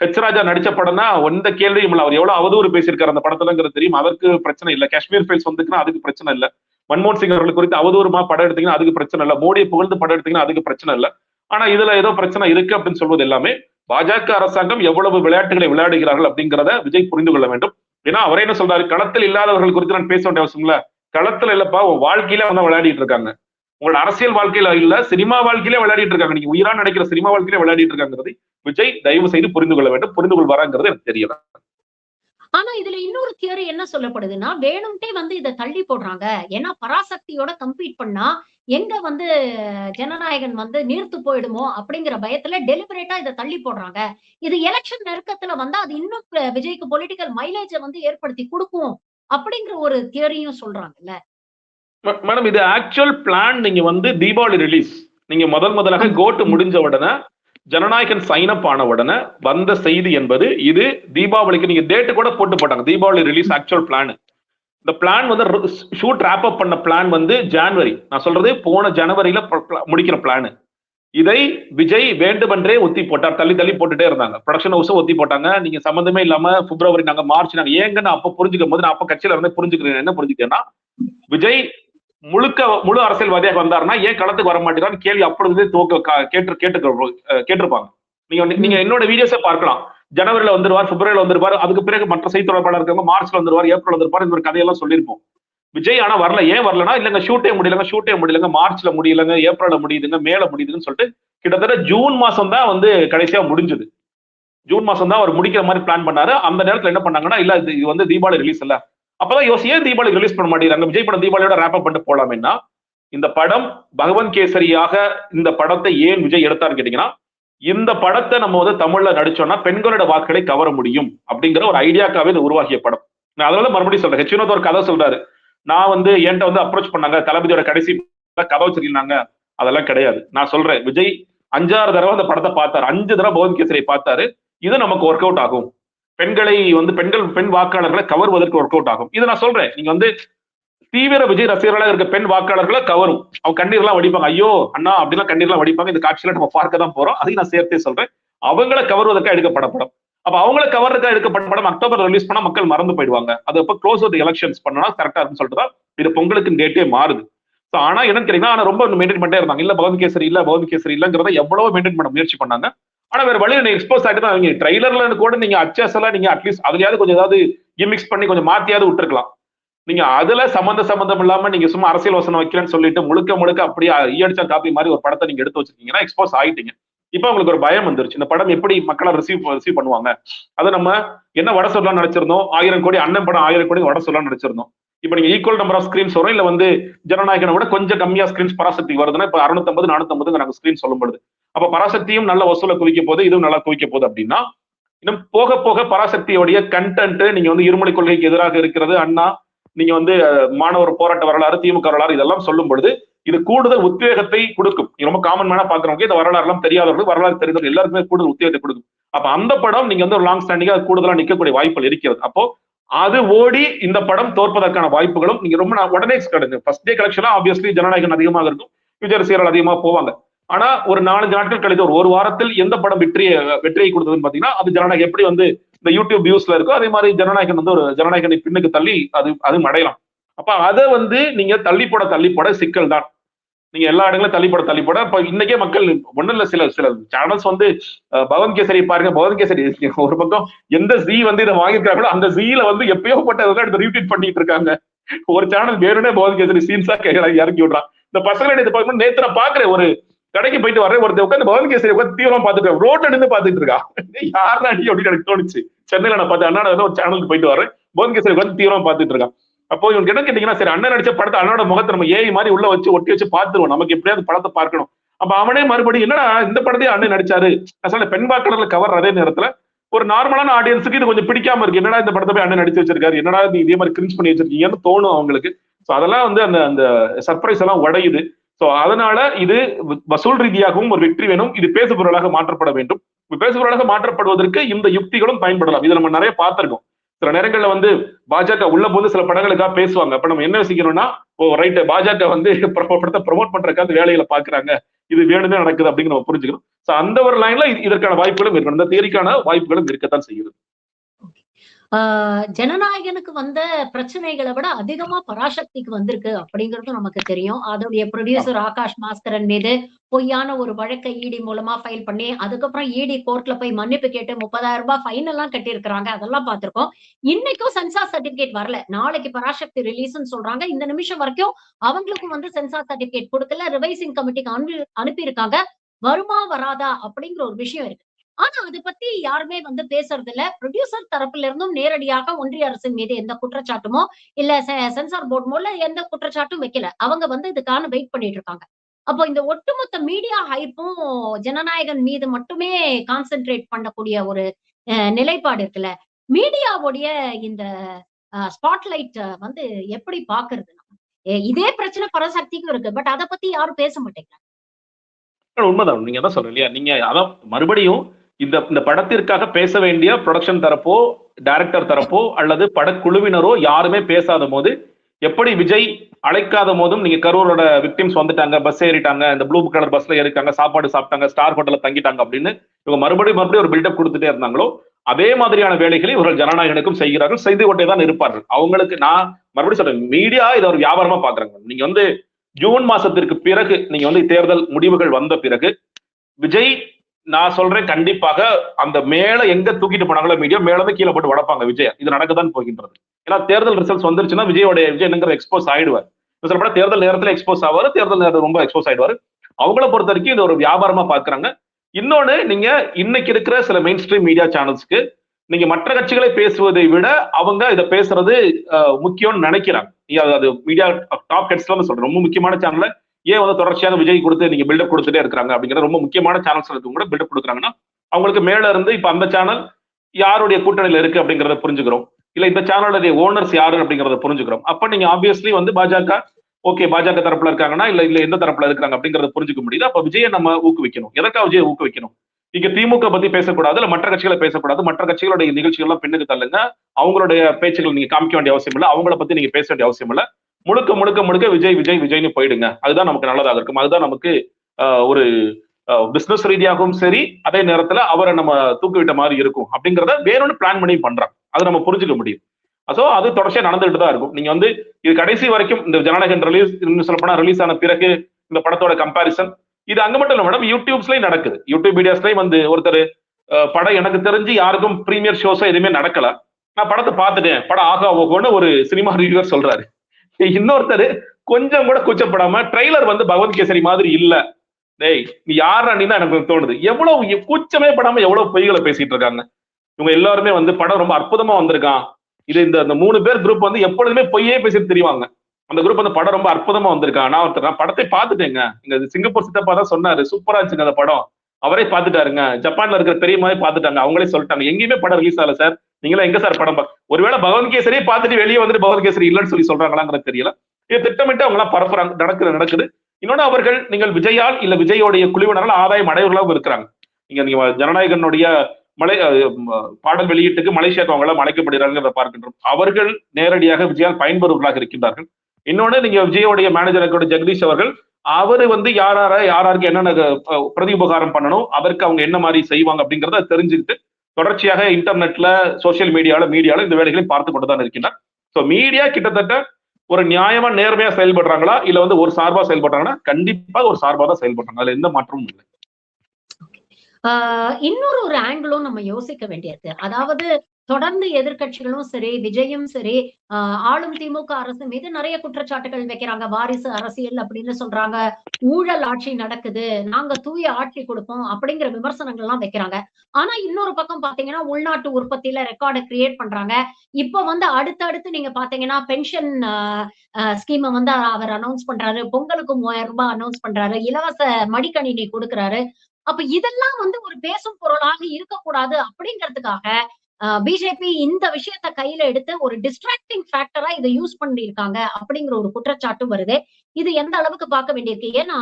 [SPEAKER 2] ஹெச் ராஜா நடிச்ச படம் தான் எந்த கேள்வியும் இல்லை. அவர் எவ்வளவு அவதூறு பேசியிருக்காரு அந்த படத்துலங்கிறது தெரியும். அதற்கு பிரச்சனை இல்லை. காஷ்மீர் ஃபைல்ஸ் வந்துக்குன்னா அதுக்கு பிரச்சனை இல்லை. மன்மோகன் சிங் அவர்கள் குறித்து அவதூறுமா படம் எடுத்தீங்கன்னா அதுக்கு பிரச்சனை இல்லை. மோடியை புகழ்ந்து படம் எடுத்தீங்கன்னா அதுக்கு பிரச்சனை இல்லை. ஆனா இதுல ஏதோ பிரச்சனை இருக்கு அப்படின்னு சொல்வது எல்லாமே பாஜக அரசாங்கம் எவ்வளவு விளையாட்டுகளை விளையாடுகிறார்கள் அப்படிங்கிறத விஜய் புரிந்து கொள்ள வேண்டும். ஏன்னா அவரே என்ன சொல்றாரு? களத்தில் இல்லாதவர்கள் குறித்து நான் பேச வேண்டிய அவசியம் இல்ல. களத்துல இல்லப்பா உன் வாழ்க்கையில வந்து விளையாடிட்டு இருக்காங்க. உங்களோட அரசியல் வாழ்க்கையில இல்ல சினிமா வாழ்க்கையில விளையாடிட்டு இருக்காங்க. நீங்க உயிரா நினைக்கிற சினிமா வாழ்க்கையில விளையாடிட்டு இருக்காங்கிறது விஜய் தயவு செய்து புரிந்து கொள்ள வேண்டும். புரிந்து கொள்வாராங்கிறது எனக்கு தெரியல.
[SPEAKER 1] ஆனா இதுல இன்னொரு தியரி என்ன சொல்லப்படுதுன்னா வேணும்ட்டே வந்து இதை தள்ளி போடுறாங்க. ஏன்னா பராசக்தியோட கம்பீட் பண்ணா எங்க வந்து ஜனநாயகன் வந்து நீர்த்து போயிடுமோ அப்படிங்கிற பயத்துல டெலிபரேட்டா இதை தள்ளி போடுறாங்க. இது எலெக்ஷன் நெருக்கத்துல வந்தா அது இன்னும் விஜய்க்கு பொலிட்டிக்கல் மைலேஜை வந்து ஏற்படுத்தி கொடுக்கும் அப்படிங்கிற ஒரு தியரியும் சொல்றாங்கல்ல.
[SPEAKER 2] மேடம் இது ஆக்சுவல் பிளான் நீங்க வந்து தீபாவளி ரிலீஸ் நீங்க முதல் முதலாக கோட்டு முடிஞ்ச உடனே ஜனநாயகன் சைன் அப் ஆன உடனே வந்த செய்தி என்பது இது தீபாவளிக்கு நீங்க டேட்டு கூட போட்டு போட்டாங்க. தீபாவளி ரிலீஸ் ஆக்சுவல் பிளான் இந்த பிளான் வந்து ஷூட் ரேப் அப் பண்ண பிளான் வந்து ஜான்வரி. நான் சொல்றது போன ஜனவரியில முடிக்கிற பிளான் இதை விஜய் வேண்டுமென்றே ஒத்தி போட்டார். தள்ளி தள்ளி போட்டுட்டே இருந்தாங்க. ப்ரொடக்ஷன் ஹவுஸும் ஒத்தி போட்டாங்க. நீங்க சம்மந்தமே இல்லாம பிப்ரவரி நாங்க மார்ச் நாங்க ஏங்க நான் அப்ப புரிஞ்சுக்கும் போது நான் அப்ப கட்சியில இருந்தே புரிஞ்சுக்கிறேன். என்ன புரிஞ்சுக்கிறேன்னா விஜய் முழுக்க முழு அரசியல்வாதியாக வந்தாருன்னா ஏன் களத்துக்கு வர மாட்டேங்கிறான்னு கேள்வி அப்பொழுது துவக்க கேட்டு கேட்டு கேட்டிருப்பாங்க. நீங்க நீங்க என்னோட வீடியோஸை பார்க்கலாம். ஜனவரியில வந்துருவார் பிப்ரவரியில வந்துருவார் அதுக்கு பிறகு மற்ற செய்தி தொடர்பாளர் இருக்கவங்க மார்ச்ல வந்துருவார் ஏப்ரல் வந்துருப்பார் இந்த ஒரு கதையெல்லாம் சொல்லியிருப்போம். விஜய் ஆனா வரல ஏன் வரலன்னா இல்லங்க ஷூட்டே முடியலங்க ஷூட்டே முடியலங்க மார்ச்ல முடியலங்க ஏப்ரல்ல முடியுதுங்க மேல முடியுதுன்னு சொல்லிட்டு கிட்டத்தட்ட ஜூன் மாசம் தான் வந்து கடைசியா முடிஞ்சது. ஜூன் மாசம் தான் அவர் முடிக்கிற மாதிரி பிளான் பண்ணாரு. அந்த நேரத்துல என்ன பண்ணாங்கன்னா இல்ல இது இது வந்து தீபாவளி ரிலீஸ் இல்ல. அப்பதான் யோசி ஏன் தீபாவளி ரிலீஸ் பண்ண மாட்டேங்கிறாங்க? விஜய் படம் தீபாவளியோட ரேப் பண்ணிட்டு போலாமேன்னா இந்த படம் பகவன் கேசரியாக இந்த படத்தை ஏன் விஜய் எடுத்தாருன்னு கேட்டீங்கன்னா இந்த படத்தை நம்ம வந்து தமிழ்ல நடிச்சோம்னா பெண்களோட வாக்குகளை கவர முடியும் அப்படிங்கிற ஒரு ஐடியாக்காவே இது உருவாகிய படம். நான் அதனால மறுபடியும் சொல்றேன். ஹெச் ஒரு கதை சொல்றாரு. நான் வந்து என்கிட்ட வந்து அப்ரோச் பண்ணாங்க. தளபதியோட கடைசி கதை வச்சிருந்தாங்க. அதெல்லாம் கிடையாது. நான் சொல்றேன். விஜய் அஞ்சாறு தடவை அந்த படத்தை பார்த்தாரு. அஞ்சு தடவை பகவன் கேசரியை பார்த்தாரு. இது நமக்கு ஒர்க் அவுட் ஆகும். பெண்களை வந்து பெண்கள் பெண் வாக்காளர்களை கவர்வதற்கு ஒர்க் அவுட் ஆகும். இதை நான் சொல்றேன். நீங்க வந்து தீவிர விஜய் ரசிகர்களாக இருக்க பெண் வாக்காளர்களை கவரும். அவங்க கண்ணீர்லாம் வடிப்பாங்க. ஐயோ அண்ணா அப்படிலாம் கண்ணீர்லாம் வடிப்பாங்க. இந்த காட்சியில நம்ம பார்க்க தான் போறோம். அதையும் நான் சேர்த்தே சொல்றேன். அவங்கள கவர்வதற்காக எடுக்கப்பட படம். அப்ப அவங்கள கவர்றதுக்காக எடுக்கப்பட்ட படம் அக்டோபர் ரிலீஸ் பண்ணா மக்கள் மறந்து போயிடுவாங்க. அது அப்ப க்ளோஸ் ஆஃப் எலெக்ஷன்ஸ் பண்ணா கரெக்டா இருக்குன்னு சொல்லிட்டு தான் இது பொங்கலுக்கு டேட்டே மாறுது. ஸோ ஆனா என்னன்னு கேட்டீங்கன்னா ஆனா ரொம்ப மெயின்டைன் பண்ணிட்டே இருந்தாங்க. இல்ல பகவன் கேசரி இல்ல பகவன் கேசரி இல்லங்கிறத எவ்வளவு மெயின்டைன் பண்ண முயற்சி பண்ணாங்க. ஆனா வேற வழியில நீங்க எக்ஸ்போஸ் ஆகிட்டு தான் அவங்க ட்ரைலர்ல கூட நீங்க அச்சஸ் எல்லாம் நீங்க அட்லீஸ்ட் அதுலயாவது கொஞ்சம் ஏதாவது கிமிக்ஸ் பண்ணி கொஞ்சம் மாத்தியாவது விட்டுருக்கலாம். நீங்க அதுல சம்பந்த சம்பந்தம் இல்லாம நீங்க சும்மா அரசியல் வசனம் வைக்கிறேன்னு சொல்லிட்டு முழுக்க முழுக்க அப்படியே ஈயடிச்ச காப்பி மாதிரி ஒரு படத்தை நீங்க எடுத்து வச்சிருக்கீங்கன்னா எக்ஸ்போஸ் ஆயிட்டீங்க. இப்ப உங்களுக்கு ஒரு பயம் வந்துருச்சு. இந்த படம் எப்படி மக்களை ரிசீவ் ரிசீவ் பண்ணுவாங்க? அதை நம்ம என்ன வட சொல்லலாம் நினைச்சிருந்தோம்? ஆயிரம் கோடி அண்ணன் படம் ஆயிரம் கோடி வட சொல்லலாம் நினைச்சிருந்தோம். இப்ப நீங்க ஈக்குவல் நம்பர் ஆஃப் ஸ்கிரீன்ஸ் வரும். இல்ல வந்து ஜனநாயகனை விட கொஞ்சம் கம்மியா ஸ்கிரீன்ஸ் பராசக்தி வருதுன்னா இப்ப அறுநூத்தம்பது நானூத்தம்பது நாங்க ஸ்கிரீன் சொல்லும்போது அப்ப பராசக்தியும் நல்ல வசூலை குவிக்க போது இதுவும் நல்லா குவிக்க போகுது அப்படின்னா இன்னும் போக போக பராசக்தியோடைய கண்டென்ட் நீங்க வந்து இருமொழி கொள்கைக்கு எதிராக இருக்கிறது அண்ணா நீங்க வந்து மாணவர் போராட்ட வரலாறு திமுக வரலாறு இதெல்லாம் சொல்லும் பொழுது இது கூடுதல் உத்வேகத்தை கொடுக்கும். ரொம்ப காமன் மேனா பாக்குறவங்க இந்த வரலாறு எல்லாம் தெரியாதவர்கள் வரலாறு தெரிந்தவர்கள் எல்லாருக்குமே கூடுதல் உத்வேகத்தை கொடுக்கும். அப்ப அந்த படம் நீங்க வந்து ஒரு லாங் ஸ்டாண்டிங்கா கூடுதலா நிக்கக்கூடிய வாய்ப்புகள் இருக்கிறது. அப்போ அது ஓடி இந்த படம் தோற்பதற்கான வாய்ப்புகளும் நீங்க ரொம்ப உடனே கிடைக்கும் ஃபர்ஸ்ட் டே கலெக்ஷனா ஆப்வியஸ்லி ஜனநாயகம் அதிகமாக இருக்கும் விஜய் ரசிகர்கள் அதிகமா போவாங்க. ஆனா ஒரு நாலஞ்சு நாட்கள் கழித்து ஒரு ஒரு வாரத்தில் எந்த படம் வெற்றியை வெற்றியை கொடுத்ததுன்னு பாத்தீங்கன்னா அது ஜனநாயகம் எப்படி வந்து இந்த யூடியூப் வியூஸ்ல இருக்கோ அதே மாதிரி ஜனநாயகன் வந்து ஒரு ஜனநாயகனை பின்னுக்கு தள்ளி அது அது அடையலாம். அப்ப அதை வந்து நீங்க தள்ளி போட தள்ளி போட சிக்கல் தான். நீங்க எல்லா இடங்களும் தள்ளி போட தள்ளி போட இப்ப இன்னைக்கே மக்கள் ஒண்ணும் சில சில சேனல்ஸ் வந்து பவன் கேசரி பாருங்க பவன் கேசரி ஒரு பக்கம் எந்த ஜி வந்து இதை வாங்கியிருக்காங்களோ அந்த ஜீல வந்து எப்பயோ போட்டதை எடுத்து ரீட்வீட் பண்ணிட்டு இருக்காங்க. ஒரு சேனல் வேணும்னே பவன் கேசரி சீன்ஸா இறக்கி விடுறான். இந்த பசங்களை இது பார்க்கணும் நேத்து நான் பாக்குறேன் ஒரு கடைக்கு போயிட்டு வரேன் ஒருத்தர் உட்காந்து பவன் கேசரி உட்காந்து தீவிரமா பாத்துட்டு ரோட்ல நின்று பாத்துட்டு இருக்கா யாருன்னா அடி அப்படின்னு எனக்கு தோணுச்சு. சென்னையில நான் பார்த்து அண்ணா ஒரு சேனலுக்கு போயிட்டு வரேன் பவன் கேசரி உட்காந்து தீவிரமா பாத்துட்டு இருக்கான். அப்போ இவங்க என்ன கேட்டீங்கன்னா சரி அண்ணன் நடிச்ச படத்தை அண்ணனோட முகத்தை நம்ம ஏஐ மாதிரி உள்ள வச்சு ஒட்டி வச்சு பார்த்துருவோம். நமக்கு எப்படியாவது படத்தை பார்க்கணும். அப்ப அவனே மறுபடியும் என்னடா இந்த படத்தையும் அண்ணன் நடிச்சாரு? நான் சொல்ல பெண் கவர் அதே நேரத்துல. ஒரு நார்மலான ஆடியன்ஸுக்கு இது கொஞ்சம் பிடிக்காம இருக்கு. என்னடா இந்த படத்தை போய் அண்ணன் நடிச்சு வச்சிருக்காரு? என்னடா நீ இதே மாதிரி கிரிஞ்ச் பண்ணி வச்சிருக்கீங்கன்னு தோணும் அவங்களுக்கு. ஸோ அதெல்லாம் வந்து அந்த அந்த சர்ப்ரைஸ் எல்லாம் உடையுது. சோ அதனால இது வசூல் ரீதியாகவும் ஒரு வெற்றி வேணும். இது பேசுபொருளாக மாற்றப்பட வேண்டும். பேசுபொருளாக மாற்றப்படுவதற்கு இந்த யுக்திகளும் பயன்படலாம். இதை நம்ம நிறைய பார்த்திருக்கோம். சில நேரங்கள்ல வந்து பாஜக உள்ள போது சில படங்களுக்காக பேசுவாங்க. அப்ப நம்ம என்ன யோசிக்கணும்னா ஓ ரைட் பாஜக வந்து படத்தை ப்ரொமோட் பண்றதுக்காக வேலைகளை பாக்குறாங்க. இது வேணுமே நடக்குது அப்படின்னு நம்ம புரிஞ்சுக்கணும். சோ அந்த ஒரு லைன்ல இதற்கான வாய்ப்புகளும் இருக்கணும். இந்த தேரிக்கான வாய்ப்புகளும் இருக்கத்தான் செய்யுது
[SPEAKER 1] ஆஹ் ஜனநாயகனுக்கு வந்த பிரச்சனைகளை விட அதிகமா பராசக்திக்கு வந்திருக்கு அப்படிங்கறதும் நமக்கு தெரியும். அதோடைய ப்ரொடியூசர் ஆகாஷ் மாஸ்கரன் மீது பொய்யான ஒரு வழக்கை இடி மூலமா ஃபைல் பண்ணி அதுக்கப்புறம் இடி கோர்ட்ல போய் மன்னிப்பு கேட்டு முப்பதாயிரம் ரூபாய் ஃபைன் எல்லாம் கட்டியிருக்கிறாங்க. அதெல்லாம் பார்த்திருக்கோம். இன்னைக்கும் சென்சார் சர்டிபிகேட் வரல. நாளைக்கு பராசக்தி ரிலீஸ்ன்னு சொல்றாங்க. இந்த நிமிஷம் வரைக்கும் அவங்களுக்கும் வந்து சென்சார் சர்டிபிகேட் கொடுக்கல. ரிவைசிங் கமிட்டிக்கு அனுப்பி அனுப்பியிருக்காங்க. வருமா வராதா அப்படிங்கிற ஒரு விஷயம் இருக்கு. ஆனா அதை பத்தி யாருமே வந்து பேசுறது இல்ல ப்ரொடியூசர் தரப்புல இருந்தும் நேரடியாக ஒன்றிய அரசின் மீது எந்த குற்றச்சாட்டுமோ இல்ல சென்சார் போர்ட் மூலம் எந்த குற்றச்சாட்டும் வைக்கல. அவங்க வந்து இதுக்கான வெயிட் பண்ணிட்டு இருக்காங்க. அப்போ இந்த ஒட்டுமொத்த மீடியா ஹைப்பும் ஜனநாயகன் மீது மட்டுமே கான்சென்ட்ரேட் பண்ணக்கூடிய ஒரு அஹ், நிலைப்பாடு இருக்குல்ல. மீடியாவுடைய இந்த ஸ்பாட்லைட் வந்து எப்படி பாக்குறது இதே பிரச்சனை பரசக்திக்கும் இருக்கு. பட் அதை பத்தி யாரும் பேச மாட்டேங்கிறாங்க.
[SPEAKER 2] உண்மைதான். நீங்க தான் சொல்றீங்க இல்லையா? நீங்க அதான் மறுபடியும் இந்த இந்த படத்திற்காக பேச வேண்டிய ப்ரொடக்ஷன் தரப்போ டைரக்டர் தரப்போ அல்லது படக்குழுவினரோ யாருமே பேசாத போது எப்படி விஜய் அழைக்காத போதும் நீங்க கரூரோட விக்டிம்ஸ் வந்துட்டாங்க பஸ் ஏறிட்டாங்க இந்த ப்ளூ கலர் பஸ்ல ஏறிட்டாங்க சாப்பாடு சாப்பிட்டாங்க ஸ்டார் ஹோட்டல்ல தங்கிட்டாங்க அப்படின்னு இவங்க மறுபடியும் மறுபடியும் ஒரு பில்டப் கொடுத்துட்டே இருந்தாங்களோ அதே மாதிரியான வேலைகளை இவர்கள் ஜனநாயகனுக்கும் செய்கிறார்கள். செய்து கொண்டே தான் இருப்பார்கள். அவங்களுக்கு நான் மறுபடியும் சொல்றேன் மீடியா இதை ஒரு வியாபாரமா பாக்குறாங்க. நீங்க வந்து ஜூன் மாசத்திற்கு பிறகு நீங்க வந்து தேர்தல் முடிவுகள் வந்த பிறகு விஜய் நான் சொல்றேன் கண்டிப்பாக அந்த மேல எங்க தூக்கிட்டு போனாங்களோ மீடியா மேல இருந்து கீழே போட்டு வளர்ப்பாங்க விஜய். இது நடக்கதான் போகின்றது. ஏன்னா தேர்தல் ரிசல்ட்ஸ் வந்துருச்சுன்னா விஜயோட விஜய் என்னங்கிற எக்ஸ்போஸ் ஆயிடுவார். சொல்லப்பட தேர்தல் நேரத்துல எக்ஸ்போஸ் ஆவாரு தேர்தல் நேரத்தில் ரொம்ப எக்ஸ்போஸ் ஆயிடுவாரு. அவங்கள பொறுத்த வரைக்கும் இது ஒரு வியாபாரமா பாக்குறாங்க. இன்னொன்னு நீங்க இன்னைக்கு இருக்கிற சில மெயின் ஸ்ட்ரீம் மீடியா சேனல்ஸ்க்கு நீங்க மற்ற கட்சிகளை பேசுவதை விட அவங்க இதை பேசுறது முக்கியம்னு நினைக்கிறாங்க. நீங்க அது- மீடியா டாப் ஹெட்ஸ்லாம் சொல்றேன். ரொம்ப முக்கியமான சேனல்ல ஏன் வந்து தொடர்ச்சியாக விஜய் கொடுத்து நீங்க பில்டப் கொடுத்துட்டே இருக்காங்க அப்படிங்கிற ரொம்ப முக்கியமான சேனல்ஸ் இருக்கு. கூட பில்டப் கொடுக்குறாங்கன்னா அவங்களுக்கு மேல இருந்து இப்ப அந்த சேனல் யாருடைய கூட்டணியில இருக்கு அப்படிங்கறத புரிஞ்சுக்கிறோம். இல்ல இந்த சேனலுடைய ஓனர்ஸ் யாரு அப்படிங்கறத புரிஞ்சுக்கிறோம். அப்ப நீங்க ஆப்வியஸ்லி வந்து பாஜக ஓகே பாஜக தரப்புல இருக்காங்கன்னா இல்ல இல்ல எந்த தரப்புல இருக்காங்க அப்படிங்கறத புரிஞ்சுக்க முடியுது. அப்ப விஜயை நம்ம ஊக்குவிக்கணும். எதற்காக விஜயை ஊக்குவிக்கணும்? இங்க திமுக பத்தி பேசக்கூடாது இல்ல மற்ற கட்சிகளை பேசக்கூடாது. மற்ற கட்சிகளுடைய நிகழ்ச்சிகள் எல்லாம் பின்னுக்கு தள்ளுங்க. அவங்களுடைய பேச்சுகள் நீங்க காமிக்க வேண்டிய அவசியம் இல்லை. அவங்கள பத்தி நீங்க பேச வேண்டிய அவசியம் இல்லை. முழுக்க முழுக்க முழுக்க விஜய் விஜய் விஜய்னு போயிடுங்க. அதுதான் நமக்கு நல்லதாக இருக்கும். அதுதான் நமக்கு ஆஹ், ஒரு பிசினஸ் ரீதியாகவும் சரி அதே நேரத்துல அவரை நம்ம தூக்கிவிட்ட மாதிரி இருக்கும். அப்படிங்கிறத வேணும்னு பிளான் பண்ணி பண்றான் அது நம்ம புரிஞ்சுக்க முடியும். சோ அது தொடர்ச்சியா நடந்துகிட்டு தான் இருக்கும். நீங்க வந்து இது கடைசி வரைக்கும் இந்த ஜனநாயகன் ரிலீஸ் இன்னும் சொல்ல போனா ரிலீஸ் ஆன பிறகு இந்த படத்தோட கம்பாரிசன் இது அங்க மட்டும் இல்ல மேடம் யூடியூப்ஸ்லயும் நடக்குது. யூடியூப் வீடியோஸ்லயும் வந்து ஒருத்தர் படம் எனக்கு தெரிஞ்சு யாருக்கும் ப்ரீமியர் ஷோஸோ எதுவுமே நடக்கல. நான் படத்தை பார்த்துட்டேன். படம் ஆகா ஓகோன்னு ஒரு சினிமா ரிவியூவர் சொல்றாரு. இன்னொருத்தர் கொஞ்சம் கூட கூச்சப்படாம ட்ரெய்லர் வந்து பகவத் கேசரி மாதிரி இல்ல. டேய் நீ யாரா நீ தான் எனக்கு தோணுது. எவ்வளவு கூச்சமே படாம எவ்வளவு பொய்களை பேசிட்டு இருக்காங்க. இவங்க எல்லாருமே வந்து படம் ரொம்ப அற்புதமா வந்திருக்கான். இது இந்த அந்த மூணு பேர் குரூப் வந்து எப்பொழுதுமே பொய்யே பேசிட்டு தெரியுவாங்க அந்த குரூப் வந்து படம் ரொம்ப அற்புதமா வந்திருக்கான். நான் ஒருத்தர் நான் படத்தை பார்த்துட்டேங்க. இங்க சிங்கப்பூர் சித்தப்பா தான் சொன்னாரு. சூப்பரா இருந்துச்சுங்க அந்த படம். அவரே பார்த்துட்டாருங்க. ஜப்பான்ல இருக்கிற பெரிய மாதிரி பார்த்துட்டாங்க. அவங்களே சொல்லிட்டாங்க. எங்கேயுமே படம் ரிலீஸ் ஆகல சார். நீங்களா எங்க சார் படம் ஒருவேளை பகவத் கேசரியே பார்த்துட்டு வெளியே வந்துட்டு பகவத் கேசரி இல்லைன்னு சொல்லி சொல்றாங்களாங்கிறது தெரியல. இது திட்டமிட்டு அவங்களாம் பரப்புறாங்க. நடக்குது நடக்குது. இன்னொன்னு அவர்கள் நீங்கள் விஜயால் இல்ல விஜயோடைய குழுவினரால் ஆதாயம் அடைவர்களாகவும் இருக்கிறாங்க. நீங்க நீங்க ஜனநாயகனுடைய மலை பாடல் வெளியீட்டுக்கு மலேசியாக்கு அவங்களாம் எல்லாம் அழைக்கப்படுகிறார்கள் பார்க்கின்றோம். அவர்கள் நேரடியாக விஜயால் பயன்பெறுவர்களாக இருக்கின்றார்கள். இன்னொன்னு நீங்க விஜயோடைய மேனேஜர் ஜெகதீஷ் அவர்கள் அவரு வந்து யாரார யாராருக்கு என்னென்ன பிரதி உபகாரம் பண்ணணும் அதற்கு அவங்க என்ன மாதிரி செய்வாங்க அப்படிங்கறத தெரிஞ்சுக்கிட்டு தொடர்ச்சியாக இன்டர்நெட்ல சோசியல் மீடியால மீடியால இந்த வேலைகளையும் பார்த்து கொண்டு தான் இருக்கின்றார். சோ மீடியா கிட்டத்தட்ட ஒரு நியாயமா நேர்மையா செயல்படுறாங்களா இல்ல வந்து ஒரு சார்பா செயல்படுறாங்கன்னா கண்டிப்பா ஒரு சார்பா தான் செயல்படுறாங்க. அதுல எந்த மாற்றமும் இல்லை.
[SPEAKER 1] இன்னொரு ஒரு ஆங்கிளும் நம்ம யோசிக்க வேண்டியது அதாவது தொடர்ந்து எதிர்க்கட்சிகளும் சரி விஜயும் சரி ஆஹ் ஆளும் திமுக அரசு மீது நிறைய குற்றச்சாட்டுகள் வைக்கிறாங்க. வாரிசு அரசியல் அப்படின்னு சொல்றாங்க. ஊழல் ஆட்சி நடக்குது. நாங்க தூய ஆட்சி கொடுப்போம் அப்படிங்கிற விமர்சனங்கள் எல்லாம் வைக்கிறாங்க. ஆனா இன்னொரு பக்கம் பாத்தீங்கன்னா உள்நாட்டு உற்பத்தியில ரெக்கார்டை கிரியேட் பண்றாங்க. இப்ப வந்து அடுத்தடுத்து நீங்க பாத்தீங்கன்னா பென்ஷன் ஸ்கீமை வந்து அவர் அனௌன்ஸ் பண்றாரு. பொங்கலுக்கு மூவாயிரம் ரூபாய் அனௌன்ஸ் பண்றாரு. இலவச மடிக்கணினி கொடுக்குறாரு. அப்ப இதெல்லாம் வந்து ஒரு பேசும் பொருளாக இருக்கக்கூடாது அப்படிங்கிறதுக்காக பிஜேபி இந்த விஷயத்த கையில எடுத்து ஒரு டிஸ்ட்ராக்டிங் ஃபேக்டரா இதை யூஸ் பண்ணிருக்காங்க அப்படிங்கிற ஒரு குற்றச்சாட்டும் வருது. இது எந்த அளவுக்கு பார்க்க வேண்டியிருக்கு? ஏன்னா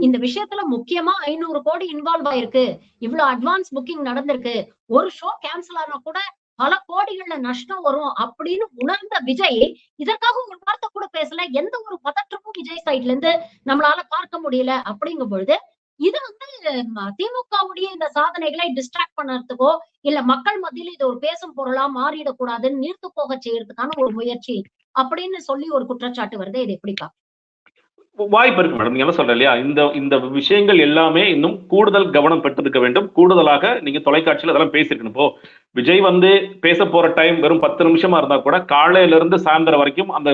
[SPEAKER 1] இந்த விஷயத்துல முக்கியமா ஐநூறு கோடி இன்வால்வ் ஆயிருக்கு. இவ்வளவு அட்வான்ஸ் புக்கிங் நடந்திருக்கு. ஒரு ஷோ கேன்சல் ஆனா கூட பல கோடிகள்ல நஷ்டம் வரும் அப்படின்னு உணர்ந்த விஜய் இதற்காக ஒரு வார்த்தை கூட பேசல. எந்த ஒரு பதற்றமும் விஜய் சைட்ல இருந்து நம்மளால பார்க்க முடியல. அப்படிங்கும் பொழுது இது வந்து திமுகவுடைய இந்த சாதனைகளை டிஸ்ட்ராக்ட் பண்ணறதுக்கோ இல்ல மக்கள் மத்தியில இது ஒரு பேசும் பொருளா மாறிடக்கூடாதுன்னு நீர்த்து போக செய்யறதுக்கான ஒரு முயற்சி அப்படின்னு சொல்லி ஒரு குற்றச்சாட்டு வருது. இது எப்படிக்கா
[SPEAKER 2] வாய்ப்பு இருக்கு மேடம் நீங்க என்ன சொல்ற இல்லையா? இந்த இந்த விஷயங்கள் எல்லாமே இன்னும் கூடுதல் கவனம் பெற்றிருக்க வேண்டும். கூடுதலாக நீங்க தொலைக்காட்சியில் அதெல்லாம் பேசிருக்கணும் இப்போ விஜய் வந்து பேச போற டைம் வெறும் பத்து நிமிஷமா இருந்தா கூட காலையில இருந்து சாயந்தரம் வரைக்கும் அந்த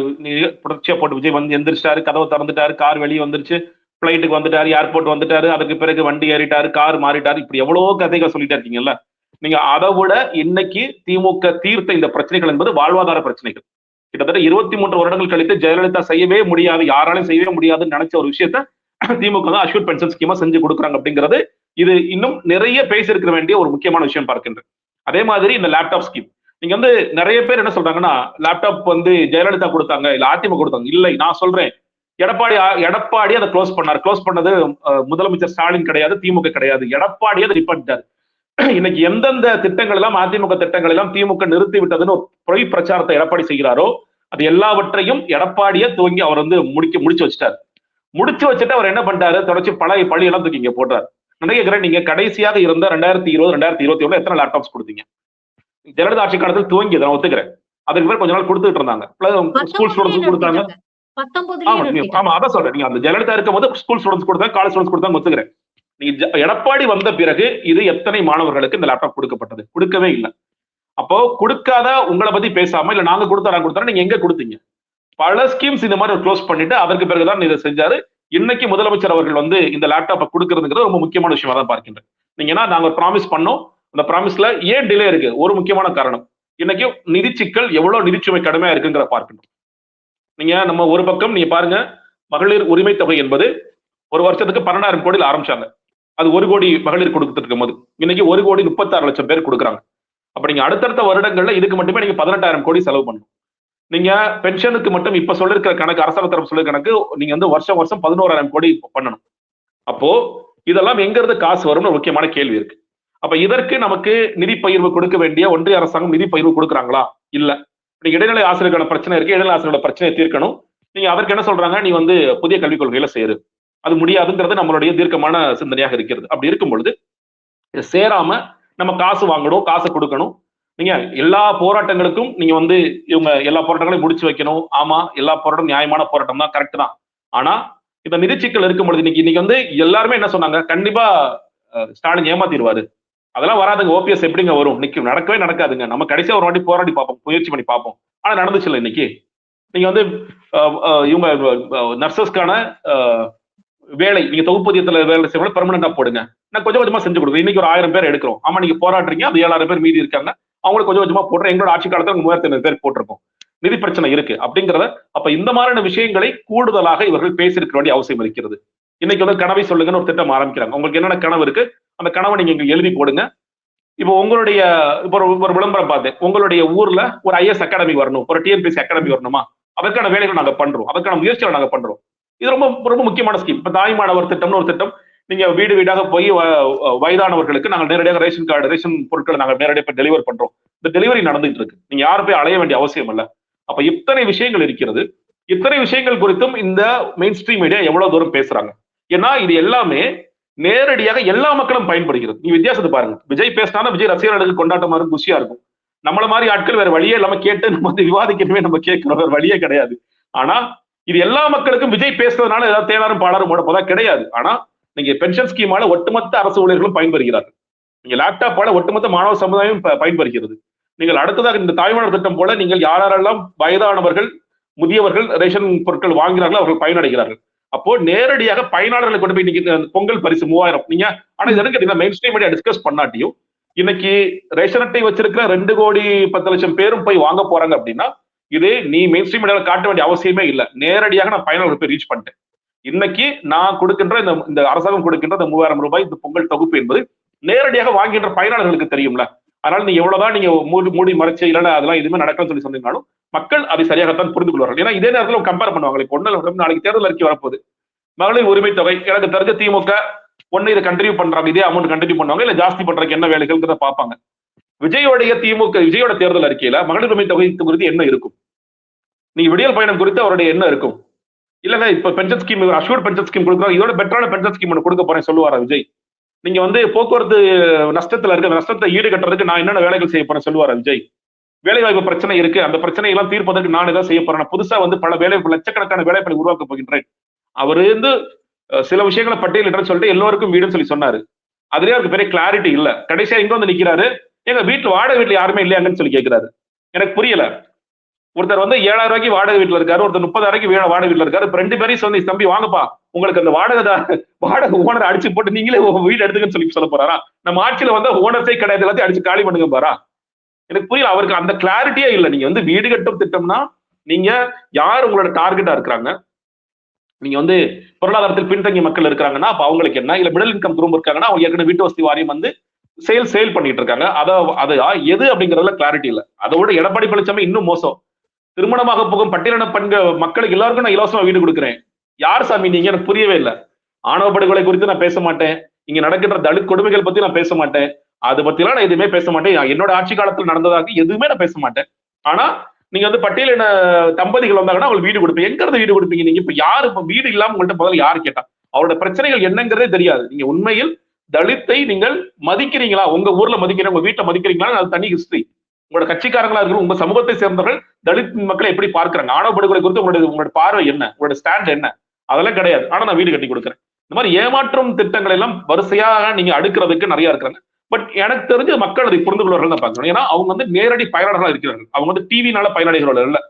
[SPEAKER 2] தொடர்ச்சியா போட்டு விஜய் வந்து எந்திரிச்சிட்டாரு கதவை திறந்துட்டாரு கார் வெளியே வந்துருச்சு. பிளைட்டுக்கு வந்துட்டாரு ஏர்போர்ட் வந்துட்டாரு அதுக்கு பிறகு வண்டி ஏறிட்டாரு கார் மாறிட்டாரு இப்படி எவ்வளவோ கதைகள் சொல்லிட்டே இருக்கீங்கல்ல? நீங்க அதை விட இன்னைக்கு திமுக தீர்த்த இந்த பிரச்சனைகள் என்பது வாழ்வாதார பிரச்சனைகள். கிட்டத்தட்ட இருபத்தி மூன்று வருடங்கள் கழித்து ஜெயலலிதா செய்யவே முடியாது யாராலையும் செய்யவே முடியாதுன்னு நினைச்ச ஒரு விஷயத்த திமுக தான் அஷ்யூர் பென்ஷன் ஸ்கீமா செஞ்சு கொடுக்குறாங்க அப்படிங்கிறது இது இன்னும் நிறைய பேசியிருக்க வேண்டிய ஒரு முக்கியமான விஷயம் பார்க்கின்றேன் அதே மாதிரி இந்த லேப்டாப் ஸ்கீம் நீங்க வந்து நிறைய பேர் என்ன சொல்றாங்கன்னா லேப்டாப் வந்து ஜெயலலிதா கொடுத்தாங்க இல்ல அதிமுக கொடுத்தாங்க. இல்லை நான் சொல்றேன். எடப்பாடி எடப்பாடி அதை க்ளோஸ் பண்ணார். க்ளோஸ் பண்ணது முதலமைச்சர் ஸ்டாலின் கிடையாது திமுக கிடையாது. எடப்பாடி அதை நிப்பாட்டார் இன்னைக்கு எந்தெந்த திட்டங்கள் எல்லாம் அதிமுக திட்டங்கள் எல்லாம் திமுக நிறுத்தி விட்டதுன்னு ஒரு பொய் பிரச்சாரத்தை எடப்பாடி செய்கிறாரோ அது எல்லாவற்றையும் எடப்பாடியே துவங்கி அவர் வந்து முடிக்க முடிச்சு வச்சிட்டார். முடிச்சு வச்சுட்டு அவர் என்ன பண்ணிட்டாரு? தொடர்ச்சி பழைய பள்ளி எல்லாம் தூக்கி இங்க போடுறாரு. நான் கேட்கிறேன் நீங்க கடைசியாக இருந்த ரெண்டாயிரத்தி இருபது ரெண்டாயிரத்தி இருபத்தி ஒண்ணு எத்தனை லேப்டாப்ஸ் கொடுத்தீங்க? ஜெயலலிதா ஆட்சி காலத்தில் துவங்கியது நான் ஒத்துக்கிறேன். அதுக்கு பேர் கொஞ்ச நாள் கொடுத்துட்டு இருந்தாங்க. ஸ்கூல் ஸ்டூடெண்ட்ஸ் கொடுத்தாங்க. ஆமா
[SPEAKER 1] பத்தொன்பதுலயும்
[SPEAKER 2] நீங்க-
[SPEAKER 1] நிறுத்திட்டாங்க
[SPEAKER 2] ஆமா அதான் சொல்றேன். நீங்க அந்த ஜெயலலிதா இருக்கும் போது ஸ்கூல் ஸ்டூடெண்ட்ஸ் கொடுத்தாங்க காலேஜ் ஸ்டூடெண்ட்ஸ் கொடுத்தாங்க ஒத்துக்கிறேன் நீங்க எடப்பாடி வந்த பிறகு இது எத்தனை மாணவர்களுக்கு இந்த லேப்டாப் கொடுக்கப்பட்டது? கொடுக்கவே இல்லை. அப்போ கொடுக்காத உங்களை பத்தி பேசாம இல்ல நாங்க கொடுத்தா நாங்க கொடுத்தா நீங்க எங்க கொடுத்தீங்க? பல ஸ்கீம்ஸ் இந்த மாதிரி க்ளோஸ் பண்ணிட்டு அதற்கு பிறகுதான் இதை செஞ்சாரு. இன்னைக்கு முதலமைச்சர் அவர்கள் வந்து இந்த லேப்டாப்பை கொடுக்கறதுங்கிறது ரொம்ப முக்கியமான விஷயமா தான் பார்க்கின்றேன். நீங்க ஏன்னா நாங்க ப்ராமிஸ் பண்ணோம். அந்த ப்ராமிஸ்ல ஏன் டிலே இருக்கு? ஒரு முக்கியமான காரணம். இன்னைக்கு நிதி சிக்கல் எவ்வளவு நிதிச்சுமை கடுமையா இருக்குங்கிற பார்க்கணும் நீங்க நம்ம ஒரு பக்கம் நீங்க பாருங்க மகளிர் உரிமை தொகை என்பது ஒரு வருஷத்துக்கு பன்னெண்டாயிரம் கோடியில் ஆரம்பிச்சாங்க. அது ஒரு கோடி மகளிர் கொடுத்துட்டு இருக்கும் போது இன்னைக்கு ஒரு கோடி முப்பத்தாறு லட்சம் பேர் கொடுக்குறாங்க. அப்ப நீங்க அடுத்தடுத்த வருடங்கள்ல இதுக்கு மட்டுமே நீங்க பதினெட்டாயிரம் கோடி செலவு பண்ணணும். நீங்க பென்ஷனுக்கு மட்டும் இப்ப சொல்லிருக்கிற கணக்கு அரசாங்க தரப்பு சொல்லிருக்க கணக்கு நீங்க வந்து வருஷம் வருஷம் பதினோராயிரம் கோடி பண்ணணும். அப்போ இதெல்லாம் எங்க இருந்து காசு வரும்னு முக்கியமான கேள்வி இருக்கு. அப்ப இதற்கு நமக்கு நிதி பகிர்வு கொடுக்க வேண்டிய ஒன்றிய அரசாங்கம் நிதி பகிர்வு கொடுக்குறாங்களா? இல்ல. நீங்க இடைநிலை ஆசிரியர்களோட பிரச்சனை இருக்கு. இடைநிலை ஆசிரியரோட பிரச்சனையை தீர்க்கணும். நீங்க அவருக்கு என்ன சொல்றாங்க நீ வந்து புதிய கல்விக் கொள்கையில சேரு. அது முடியாதுங்கிறது நம்மளுடைய தீர்க்கமான சிந்தனையாக இருக்கிறது. அப்படி இருக்கும் பொழுது சேராம நம்ம காசு வாங்கணும் காசு கொடுக்கணும். நீங்க எல்லா போராட்டங்களுக்கும் நீங்க வந்து இவங்க எல்லா போராட்டங்களையும் முடிச்சு வைக்கணும். ஆமா எல்லா போராட்டம் நியாயமான போராட்டம் தான் கரெக்ட் தான். ஆனா இந்த நிதிச்சிக்கல் இருக்கும் பொழுது இன்னைக்கு இன்னைக்கு வந்து எல்லாருமே என்ன சொன்னாங்க? கண்டிப்பா ஸ்டாலின் ஏமாத்திடுவாரு. அதெல்லாம் வராதுங்க. ஓபிஎஸ் எப்படிங்க வரும்? நிற்கும் நடக்கவே நடக்காதுங்க. நம்ம கடைசியா ஒரு வாட்டி போராடி பார்ப்போம். முயற்சி பண்ணி பார்ப்போம். ஆனா நடந்துச்சுல்ல இன்னைக்கு? நீங்க வந்து இவங்க நர்சஸ்க்கான வேலை நீங்க தொகுப்பதியத்துல வேலை செய்யணும் பெர்மனண்டா போடுங்க. நான் கொஞ்சம் கொஞ்சமா செஞ்சு கொடுக்குறேன். இன்னைக்கு ஒரு ஆயிரம் பேர் எடுக்கிறோம். ஆமா நீங்க போராடுறீங்க. அது ஏழாயிரம் பேர் மீதி இருக்காங்க. அவங்களுக்கு கொஞ்சம் கொஞ்சமா போடுறோம் எங்களோட ஆட்சி காலத்துல மூவாயிரத்தி ஐநூறு பேர் போட்டிருக்கோம். நிதி பிரச்சனை இருக்கு. அப்படிங்கறத அப்ப இந்த மாதிரியான விஷயங்களை கூடுதலாக இவர்கள் பேசியிருக்க வேண்டிய அவசியம் இருக்கிறது. இன்னைக்கு வந்து கனவை சொல்லுங்கன்னு ஒரு திட்டம் ஆரம்பிக்கிறாங்க. உங்களுக்கு என்னென்ன கனவு இருக்கு? அந்த கனவை நீங்க இங்க எழுதி போடுங்க. இப்போ உங்களுடைய இப்போ ஒரு விளம்பரம் பார்த்தேன். உங்களுடைய ஊர்ல ஒரு ஐஎஸ் அகாடமி வரணும். ஒரு டிஎன்பிஎஸ்சி அகாடமி வரணுமா? அதற்கான வேலைகள் நாங்க பண்றோம். அதற்கான முயற்சிகளை நாங்க பண்றோம். இது ரொம்ப ரொம்ப முக்கியமான ஸ்கீம் இப்போ தாய் மாணவர் திட்டம்னு ஒரு திட்டம். நீங்க வீடு வீடாக போய் வ- வயதானவர்களுக்கு நாங்கள் நேரடியாக ரேஷன் கார்டு ரேஷன் பொருட்களை நாங்கள் நேரடியாக டெலிவர் பண்றோம். இந்த டெலிவரி நடந்துட்டு இருக்கு. நீங்க யாரும் போய் அலைய வேண்டிய அவசியம் இல்ல. அப்ப இத்தனை விஷயங்கள் இருக்கிறது. இத்தனை விஷயங்கள் குறித்தும் இந்த மெயின் ஸ்ட்ரீம் மீடியா எவ்வளவு தூரம் பேசுறாங்க. ஏன்னா இது எல்லாமே நேரடியாக எல்லா மக்களும் பயன்படுகிறது. நீ வித்தியாசத்தை பாருங்க. விஜய் பேசினா விஜய் ரசிகர்களுக்கு கொண்டாட்டமா இருக்கும் குஷியா இருக்கும். நம்மள மாதிரி ஆட்கள் வேற வழியே இல்லாம கேட்டு நம்ம வந்து விவாதிக்கணுமே நம்ம கேட்கிறோம் வேற வழியே கிடையாது. ஆனா இது எல்லா மக்களுக்கும் விஜய் பேசுறதுனால ஏதாவது தேனாரும் பாடாரும் போட போதா கிடையாது. ஆனா நீங்க பென்ஷன் ஸ்கீமால ஒட்டுமொத்த அரசு ஊழியர்களும் பயன்பெறுகிறார்கள். நீங்க லேப்டாப்பால ஒட்டுமொத்த மாணவ சமுதாயம் பயன்பெறுகிறது. நீங்கள் அடுத்ததாக இந்த தாய்மானவர் திட்டம் போல நீங்கள் யாரெல்லாம் வயதானவர்கள் முதியவர்கள் ரேஷன் பொருட்கள் வாங்குகிறார்களோ அவர்கள் பயனடைகிறார்கள். அப்போ நேரடியாக பயனாளர்களை கொண்டு போய் இன்னைக்கு இந்த பொங்கல் பரிசு மூவாயிரம். நீங்க ஆனா இது கேட்டீங்கன்னா மெயின் ஸ்ட்ரீம் மீடியா டிஸ்கஸ் பண்ணாட்டியும் இன்னைக்கு ரேஷன் அட்டை வச்சிருக்கிற ரெண்டு கோடி பத்து லட்சம் பேரும் போய் வாங்க போறாங்க அப்படின்னா இது நீ மெயின் ஸ்ட்ரீம் மீடியால காட்ட வேண்டிய அவசியமே இல்லை. நேரடியாக நான் பயனாளர்கள் போய் ரீச் பண்ணிட்டேன். இன்னைக்கு நான் கொடுக்கின்ற இந்த இந்த அரசாங்கம் கொடுக்கின்ற இந்த மூவாயிரம் ரூபாய் இந்த பொங்கல் தொகுப்பு என்பது நேரடியாக வாங்குகின்ற பயனாளர்களுக்கு தெரியும்ல. அதனால நீங்க எவ்வளவுதான் நீங்க மூடி மூடி மறைச்சு இல்லைன்னா அதெல்லாம் எதுவுமே நடக்கணும்னு சொல்லி சொன்னீங்கனாலும் மக்கள் அதை சரியாகத்தான் புரிந்து கொள்வார்கள் ஏன்னா இதே நேரத்தில் கம்பேர் பண்ணுவாங்க பொண்ணு நாளைக்கு தேர்தல் அறிக்கை வரப்போகுது. மகளிர் உரிமை தொகை எனக்கு தெரிஞ்ச திமுக ஒன்னு இதை கண்டினியூ பண்றாங்க இதே அமௌண்ட் கண்டினியூ பண்ணுவாங்க இல்ல ஜாஸ்தி பண்றதுக்கு என்ன வேலைகள்ங்கிறத பார்ப்பாங்க. விஜயோடைய திமுக விஜயோட தேர்தல் அறிக்கையில மகளிர் உரிமை தொகை குறித்து என்ன இருக்கும்? நீங்க விடியல் பயணம் குறித்து அவருடைய என்ன இருக்கும். இல்லங்க இப்ப pension scheme assured pension scheme கொடுக்குறாங்க இதோட பெட்டரான பென்ஷன் ஸ்கீம் ஒன்று கொடுக்க போறேன் சொல்லுவாரா விஜய்? நீங்க வந்து போக்குவரத்து நஷ்டத்துல இருக்க நஷ்டத்தை ஈடுகட்டுறதுக்கு நான் என்னென்ன வேலைகள் செய்ய போறேன் சொல்லுவார் விஜய் வேலைவாய்ப்பு பிரச்சனை இருக்கு. அந்த பிரச்சனை எல்லாம் தீர்ப்பதற்கு நான் ஏதாவது செய்ய போறேன் நான் புதுசா வந்து பல வேலை லட்சக்கணக்கான வேலைகளை உருவாக்க போகின்றேன். அவர் வந்து சில விஷயங்களை பட்டியலிட்டு சொல்லிட்டு எல்லோருக்கும் வீடுன்னு சொல்லி சொன்னாரு. அதுலயே அவருக்கு பெரிய கிளாரிட்டி இல்ல. கடைசியா இங்க வந்து நிக்கிறாரு. எங்க வீட்டுல வாடகை வீட்டுல யாருமே இல்லையாங்கன்னு சொல்லி கேட்கிறாரு எனக்கு புரியல. ஒருத்தர் வந்து ஏழாயிரம் ரூபாய்க்கு வாடகை வீட்டுல இருக்காரு. ஒருத்தர் முப்பதாயிரம் ரூபாய்க்கு வாடகை வீட்டுல இருக்காரு. இப்ப ரெண்டு பேரையும் வந்து தம்பி வாங்கப்பா. உங்களுக்கு அந்த வாடகை தான் வாடகை ஓனர் அடிச்சு போட்டு நீங்களே உங்க வீடு எடுத்துக்கன்னு சொல்லி சொல்ல போறாரா? நம்ம ஆட்சியில வந்து ஓனர்ஸே கிடையாது எல்லாத்தையும் அடிச்சு காலி பண்ணுங்க பாரா? எனக்கு புரியல அவருக்கு அந்த கிளாரிட்டியே இல்லை. நீங்க வந்து வீடு கட்டும் திட்டம்னா நீங்க யார் உங்களோட டார்கெட்டா இருக்கிறாங்க? நீங்க வந்து பொருளாதாரத்தில் பின்தங்கிய மக்கள் இருக்கிறாங்கன்னா அப்ப அவங்களுக்கு என்ன? இல்ல மிடில் இன்கம் குரூப் இருக்காங்கன்னா அவங்க ஏற்கனவே வீட்டு வசதி வாரியம் வந்து சேல் சேல் பண்ணிட்டு இருக்காங்க. அதை அது எது அப்படிங்கறதுல கிளாரிட்டி இல்ல. அதை விட எடப்பாடி பழனிசாமி இன்னும் மோசம். திருமணமாக போகும் பட்டியலின பெண்கள் மக்களுக்கு எல்லாருக்கும் நான் இலவசமா வீடு கொடுக்குறேன். யார் சாமி நீங்க? எனக்கு புரியவே இல்லை. ஆணவ படுகொலை குறித்து நான் பேச மாட்டேன். இங்க நடக்கின்ற தலித் கொடுமைகள் பத்தி நான் பேச மாட்டேன். அது பத்திலாம் நான் எதுவுமே பேச மாட்டேன். என்னோட ஆட்சி காலத்தில் நடந்ததாக எதுவுமே நான் பேச மாட்டேன். ஆனா நீங்க வந்து பட்டியலின தம்பதிகள் வந்தாங்கன்னா அவங்களுக்கு வீடு கொடுப்பீங்க. எங்க இருந்து வீடு கொடுப்பீங்க நீங்க? இப்ப யாரு இப்ப வீடு இல்லாம உங்கள்கிட்ட முதல்ல யாரு கேட்டா? அவரோட பிரச்சனைகள் என்னங்கிறதே தெரியாது. நீங்க உண்மையில் தலித்தை நீங்கள் மதிக்கிறீங்களா? உங்க ஊர்ல மதிக்கிறீங்க உங்க வீட்டை மதிக்கிறீங்களா? அது தனி ஹிஸ்டரி உங்களோட கட்சிக்காரங்களா இருக்கிற உங்க சமூகத்தை சேர்ந்தவர்கள் தலித் மக்களை எப்படி பார்க்கறாங்க? ஆணவ படுகொலை குறித்து உங்களுடைய உங்களோட பார்வை என்ன? உங்களோட ஸ்டாண்ட் என்ன? அதெல்லாம் கிடையாது. ஆனா நான் வீடு கட்டி கொடுக்குறேன். இந்த மாதிரி ஏமாற்றும் திட்டங்கள் எல்லாம் வரிசையாக நீங்க அடுக்கிறதுக்கு நிறைய இருக்கிறாங்க. பட் எனக்கு தெரிஞ்ச மக்கள் அதை புரிந்து கொள்வார்கள் தான் பார்க்கணும். ஏன்னா அவங்க வந்து நேரடி பயனாளர்களாக இருக்கிறார்கள். அவங்க வந்து டிவினால பயனாளிகள் இல்ல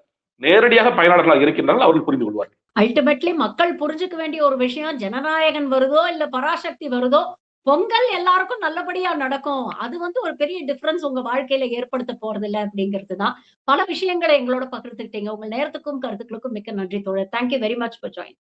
[SPEAKER 2] நேரடியாக பயனாளர்களாக இருக்கின்றார்கள் அவர்கள் புரிந்து கொள்வார்கள்
[SPEAKER 1] அல்டிமேட்லி மக்கள் புரிஞ்சுக்க வேண்டிய ஒரு விஷயம் ஜனநாயகன் வருதோ இல்ல பராசக்தி வருதோ பொங்கல் எல்லாருக்கும் நல்லபடியா நடக்கும். அது வந்து ஒரு பெரிய டிஃபரன்ஸ் உங்க வாழ்க்கையில ஏற்படுத்த போறது இல்ல அப்படிங்கிறது தான். பல விஷயங்களை எங்களோட பகிர்ந்துக்கிட்டீங்க. உங்க நேரத்துக்கும் கருத்துக்களுக்கும் மிக்க நன்றி தோழர். Thank you very much for join